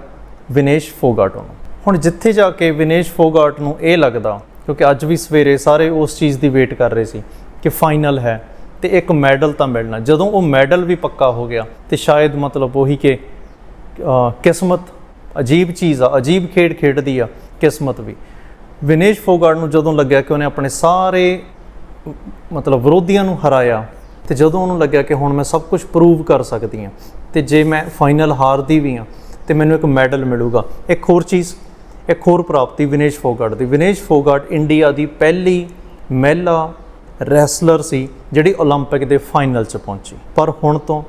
ਵਿਨੇਸ਼ ਫੋਗਾਟੋ ਨੂੰ। ਹੁਣ ਜਿੱਥੇ ਜਾ ਕੇ ਵਿਨੇਸ਼ ਫੋਗਾਟ ਨੂੰ ਇਹ ਲੱਗਦਾ, ਕਿਉਂਕਿ ਅੱਜ ਵੀ ਸਵੇਰੇ ਸਾਰੇ ਉਸ ਚੀਜ਼ ਦੀ ਵੇਟ ਕਰ ਰਹੇ ਸੀ ਕਿ ਫਾਈਨਲ ਹੈ ਤੇ ਇੱਕ ਮੈਡਲ ਤਾਂ ਮਿਲਣਾ। ਜਦੋਂ ਉਹ ਮੈਡਲ ਵੀ ਪੱਕਾ ਹੋ ਗਿਆ ਤੇ ਸ਼ਾਇਦ ਮਤਲਬ ਉਹੀ ਕਿ ਕਿਸਮਤ ਅਜੀਬ ਚੀਜ਼ ਆ ਅਜੀਬ ਖੇਡ ਖੇਡਦੀ ਆ ਕਿਸਮਤ ਵੀ ਵਿਨੇਸ਼ ਫੋਗਾਟ ਨੂੰ ਜਦੋਂ ਲੱਗਿਆ ਕਿ ਉਹਨੇ ਆਪਣੇ ਸਾਰੇ ਮਤਲਬ ਵਿਰੋਧੀਆਂ ਨੂੰ ਹਰਾਇਆ ਤੇ ਜਦੋਂ ਉਹਨੂੰ ਲੱਗਿਆ ਕਿ ਹੁਣ ਮੈਂ ਸਭ ਕੁਝ ਪ੍ਰੂਵ ਕਰ ਸਕਦੀ ਹਾਂ ਤੇ ਜੇ ਮੈਂ ਫਾਈਨਲ ਹਾਰਦੀ ਵੀ ਹਾਂ ਤੇ ਮੈਨੂੰ ਇੱਕ ਮੈਡਲ ਮਿਲੂਗਾ ਇੱਕ ਹੋਰ ਚੀਜ਼ ਇੱਕ ਹੋਰ ਪ੍ਰਾਪਤੀ ਵਿਨੇਸ਼ ਫੋਗਾਟ ਦੀ ਵਿਨੇਸ਼ ਫੋਗਾਟ ਇੰਡੀਆ ਦੀ ਪਹਿਲੀ ਮਹਿਲਾ ਰੈਸਲਰ ਸੀ ਜਿਹੜੀ 올림픽 ਦੇ ਫਾਈਨਲ 'ਚ ਪਹੁੰਚੀ ਪਰ ਹੁਣ ਤੋਂ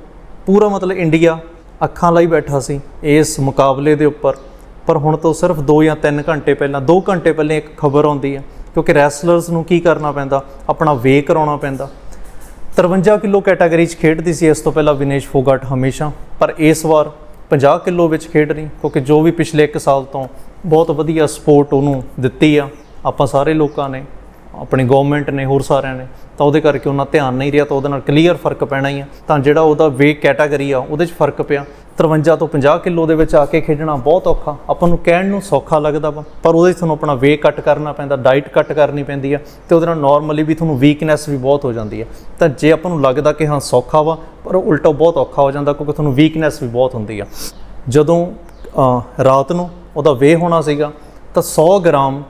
ਪੂਰਾ ਮਤਲਬ ਇੰਡੀਆ ਅੱਖਾਂ ਲਈ ਬੈਠਾ ਸੀ ਇਸ ਮੁਕਾਬਲੇ ਦੇ ਉੱਪਰ। ਪਰ ਹੁਣ ਤੋਂ ਸਿਰਫ 2 ਜਾਂ 3 ਘੰਟੇ ਪਹਿਲਾਂ 2 ਘੰਟੇ ਪਹਿਲਾਂ ਇੱਕ ਖਬਰ ਆਉਂਦੀ ਹੈ, ਕਿਉਂਕਿ ਰੈਸਲਰਸ ਨੂੰ ਕੀ ਕਰਨਾ ਪੈਂਦਾ? ਆਪਣਾ ਵੇ ਕਰਾਉਣਾ ਪੈਂਦਾ। 53 ਕਿਲੋ ਕੈਟਾਗਰੀ 'ਚ ਖੇਡਦੀ ਸੀ ਇਸ ਤੋਂ ਪਹਿਲਾਂ ਵਿਨੇਸ਼ ਫੋਗਾਟ ਹਮੇਸ਼ਾ, ਪਰ ਇਸ ਵਾਰ 50 ਕਿਲੋ ਵਿੱਚ ਖੇਡ ਰਹੀ, ਕਿਉਂਕਿ ਜੋ ਵੀ ਪਿਛਲੇ 1 ਸਾਲ ਤੋਂ ਬਹੁਤ ਵਧੀਆ ਸਪੋਰਟ ਉਹਨੂੰ ਦਿੱਤੀ ਆ, ਆਪਾਂ ਸਾਰੇ ਲੋਕਾਂ ਨੇ। ਆਪਣੀ ਗਵਰਨਮੈਂਟ ਨੇ ਹੋਰ ਸਾਰਿਆਂ ਨੇ, ਤਾਂ ਉਹਦੇ ਕਰਕੇ ਉਹਨਾਂ ਧਿਆਨ ਨਹੀਂ ਰਿਹਾ, ਤਾਂ ਉਹਦੇ ਨਾਲ ਕਲੀਅਰ ਫ਼ਰਕ ਪੈਣਾ ਹੀ ਆ। ਤਾਂ ਜਿਹੜਾ ਉਹਦਾ weight ਕੈਟਾਗਰੀ ਆ, ਉਹਦੇ 'ਚ ਫ਼ਰਕ ਪਿਆ। 53 ਤੋਂ 50 ਕਿਲੋ ਦੇ ਵਿੱਚ ਆ ਕੇ ਖੇਡਣਾ ਬਹੁਤ ਔਖਾ। ਆਪਾਂ ਨੂੰ ਕਹਿਣ ਨੂੰ ਸੌਖਾ ਲੱਗਦਾ ਵਾ, ਪਰ ਉਹਦੇ 'ਚ ਤੁਹਾਨੂੰ ਆਪਣਾ weight ਕੱਟ ਕਰਨਾ ਪੈਂਦਾ ਡਾਈਟ ਕੱਟ ਕਰਨੀ ਪੈਂਦੀ ਆ, ਤੇ ਉਹਦੇ ਨਾਲ ਨਾਰਮਲੀ ਵੀ ਤੁਹਾਨੂੰ ਵੀਕਨੈਸ ਵੀ ਬਹੁਤ ਹੋ ਜਾਂਦੀ ਹੈ ਤਾਂ ਜੇ ਆਪਾਂ ਨੂੰ ਲੱਗਦਾ ਕਿ ਹਾਂ ਸੌਖਾ ਵਾ, ਪਰ ਉਹ ਉਲਟਾ ਬਹੁਤ ਔਖਾ ਹੋ ਜਾਂਦਾ, ਕਿਉਂਕਿ ਤੁਹਾਨੂੰ ਵੀਕਨੈਸ ਵੀ ਬਹੁਤ ਹੁੰਦੀ ਆ। ਜਦੋਂ ਰਾਤ ਨੂੰ ਉਹਦਾ ਵੇ ਹੋਣਾ ਸੀਗਾ, ਤਾਂ 100 ਗ੍ਰਾਮ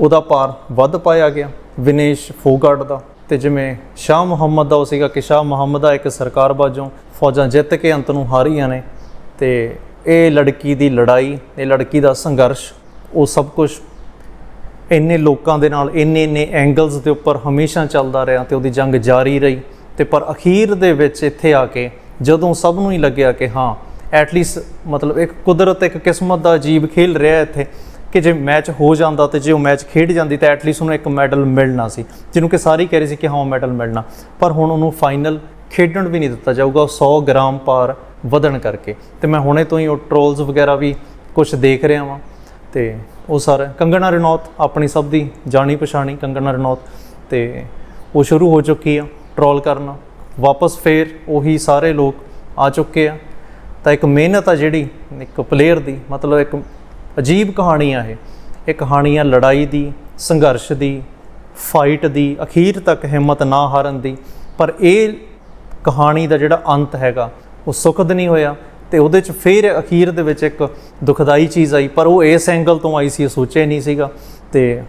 ਉਹਦਾ ਭਾਰ ਵੱਧ ਪਾਇਆ ਗਿਆ। ਵਿਨੇਸ਼ ਫੋਗਾਟ ਦਾ ਤੇ ਜਿਵੇਂ ਸ਼ਾਹ ਮੁਹੰਮਦ ਦਾ ਉਹ ਸੀਗਾ ਕਿ ਸ਼ਾਹ ਮੁਹੰਮਦ ਦਾ ਇੱਕ ਸਰਕਾਰ ਬਾਜੋਂ ਫੌਜਾਂ ਜਿੱਤ ਕੇ ਅੰਤ ਨੂੰ ਹਾਰੀਆਂ ਨੇ ਤੇ ਇਹ ਲੜਕੀ ਦੀ ਲੜਾਈ, ਇਹ ਲੜਕੀ ਦਾ ਸੰਘਰਸ਼, ਉਹ ਸਭ ਕੁਝ ਇੰਨੇ ਲੋਕਾਂ ਦੇ ਨਾਲ, ਇੰਨੇ ਇੰਨੇ ਐਂਗਲਸ ਦੇ ਉੱਪਰ ਹਮੇਸ਼ਾ ਚੱਲਦਾ ਰਿਹਾ ਤੇ ਉਹਦੀ ਜੰਗ ਜਾਰੀ ਰਹੀ। ਤੇ ਪਰ ਅਖੀਰ ਦੇ ਵਿੱਚ ਇੱਥੇ ਆ ਕੇ ਜਦੋਂ ਸਭ ਨੂੰ ਹੀ ਲੱਗਿਆ ਕਿ ਹਾਂ ਐਟਲੀਸਟ ਮਤਲਬ ਇੱਕ ਕੁਦਰਤ, ਇੱਕ ਕਿਸਮਤ ਦਾ ਅਜੀਬ ਖੇਲ ਰਿਹਾ ਇੱਥੇ ਕਿ ਜੇ ਮੈਚ ਹੋ ਜਾਂਦਾ ਤੇ ਜੇ ਉਹ ਮੈਚ ਖੇਡ ਜਾਂਦੀ ਤਾਂ ਐਟਲੀਸਟ ਉਹਨੂੰ ਇੱਕ ਮੈਡਲ ਮਿਲਣਾ ਸੀ। ਜਿਹਨੂੰ ਕਿ ਸਾਰੇ ਕਹਿ ਰਹੇ ਸੀ ਕਿ ਹਾਂ ਮੈਡਲ ਮਿਲਣਾ। ਪਰ ਹੁਣ ਉਹਨੂੰ ਫਾਈਨਲ ਖੇਡਣ ਵੀ ਨਹੀਂ ਦਿੱਤਾ ਜਾਊਗਾ, ਉਹ 100 ਗ੍ਰਾਮ ਭਾਰ ਵਧਣ ਕਰਕੇ। ਤੇ ਮੈਂ ਹੁਣੇ ਤੋਂ ਹੀ ਉਹ ਟ੍ਰੋਲਸ ਵਗੈਰਾ ਵੀ ਕੁਝ ਦੇਖ ਰਿਹਾ ਵਾਂ। ਤੇ ਉਹ ਸਾਰਾ ਕੰਗਣਾ ਰਣੌਤ, ਆਪਣੀ ਸਭ ਦੀ ਜਾਣੀ ਪਛਾਣੀ ਕੰਗਣਾ ਰਣੌਤ। ਤੇ ਉਹ ਸ਼ੁਰੂ ਹੋ ਚੁੱਕੀ ਆ ਟ੍ਰੋਲ ਕਰਨਾ। ਵਾਪਸ ਫੇਰ ਉਹੀ ਸਾਰੇ ਲੋਕ ਆ ਚੁੱਕੇ ਆ। ਤਾਂ ਇੱਕ ਮਿਹਨਤ ਆ ਜਿਹੜੀ, ਇੱਕ ਪਲੇਅਰ ਦੀ, ਮਤਲਬ ਇੱਕ ਅਜੀਬ ਕਹਾਣੀ ਆ ਇਹ। ਇਹ ਕਹਾਣੀ ਆ ਲੜਾਈ ਦੀ, ਸੰਘਰਸ਼ ਦੀ ਫਾਈਟ ਦੀ, ਅਖੀਰ ਤੱਕ ਹਿੰਮਤ ਨਾ ਹਾਰਨ ਦੀ। ਪਰ ਇਹ ਕਹਾਣੀ ਦਾ ਜਿਹੜਾ ਅੰਤ ਹੈਗਾ, ਉਹ ਸੁਖਦ ਨਹੀਂ ਹੋਇਆ ਤੇ ਉਹਦੇ ਚ ਫੇਰ ਅਖੀਰ ਦੇ ਵਿੱਚ ਇੱਕ ਦੁਖਦਾਈ ਚੀਜ਼ ਆਈ। ਪਰ ਉਹ ਇਸ ਐਂਗਲ ਤੋਂ ਆਈ ਸੀ ਸੋਚਿਆ ਨਹੀਂ ਸੀਗਾ ਤੇ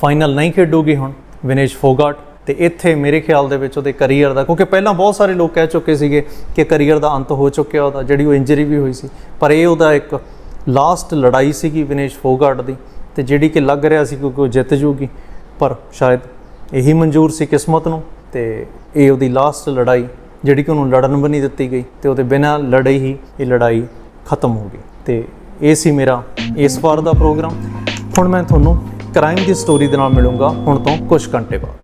ਫਾਈਨਲ ਨਹੀਂ ਖੇਡੂਗੀ ਹੁਣ ਵਿਨੇਸ਼ ਫੋਗਾਟ ਤੇ ਇੱਥੇ ਮੇਰੇ ਖਿਆਲ ਦੇ ਵਿੱਚ ਉਹਦੇ ਕੈਰੀਅਰ ਦਾ, ਕਿਉਂਕਿ ਪਹਿਲਾਂ ਬਹੁਤ ਸਾਰੇ ਲੋਕ ਕਹਿ ਚੁੱਕੇ ਸੀਗੇ ਕਿ ਕੈਰੀਅਰ ਦਾ ਅੰਤ ਹੋ ਚੁੱਕਿਆ ਉਹਦਾ, ਜਿਹੜੀ ਉਹ ਇੰਜਰੀ ਵੀ ਹੋਈ ਸੀ। ਪਰ ਇਹ ਉਹਦਾ ਇੱਕ ਲਾਸਟ ਲੜਾਈ ਸੀਗੀ ਵਿਨੇਸ਼ ਫੋਗਾਟ ਦੀ ਤੇ ਜਿਹੜੀ ਕਿ ਲੱਗ ਰਿਹਾ ਸੀ ਕਿ ਉਹ ਜਿੱਤ ਜੂਗੀ, ਪਰ ਸ਼ਾਇਦ ਇਹੀ ਮਨਜ਼ੂਰ ਸੀ ਕਿਸਮਤ ਨੂੰ ਤੇ ਇਹ ਉਹਦੀ ਲਾਸਟ ਲੜਾਈ ਜਿਹੜੀ ਕਿ ਉਹਨੂੰ ਲੜਨ ਵੀ ਨਹੀਂ ਦਿੱਤੀ ਗਈ ਤੇ ਉਹਦੇ ਬਿਨਾਂ ਲੜੇ ਹੀ ਇਹ ਲੜਾਈ ਖਤਮ ਹੋ ਗਈ ਤੇ ਇਹ ਸੀ ਮੇਰਾ ਇਸ ਵਾਰ ਦਾ ਪ੍ਰੋਗਰਾਮ। ਹੁਣ ਮੈਂ ਤੁਹਾਨੂੰ ਕ੍ਰਾਈਮ ਦੀ ਸਟੋਰੀ ਦੇ ਨਾਲ ਮਿਲੂੰਗਾ। ਹੁਣ ਤੋਂ ਕੁਝ ਘੰਟੇ ਬਾਅਦ।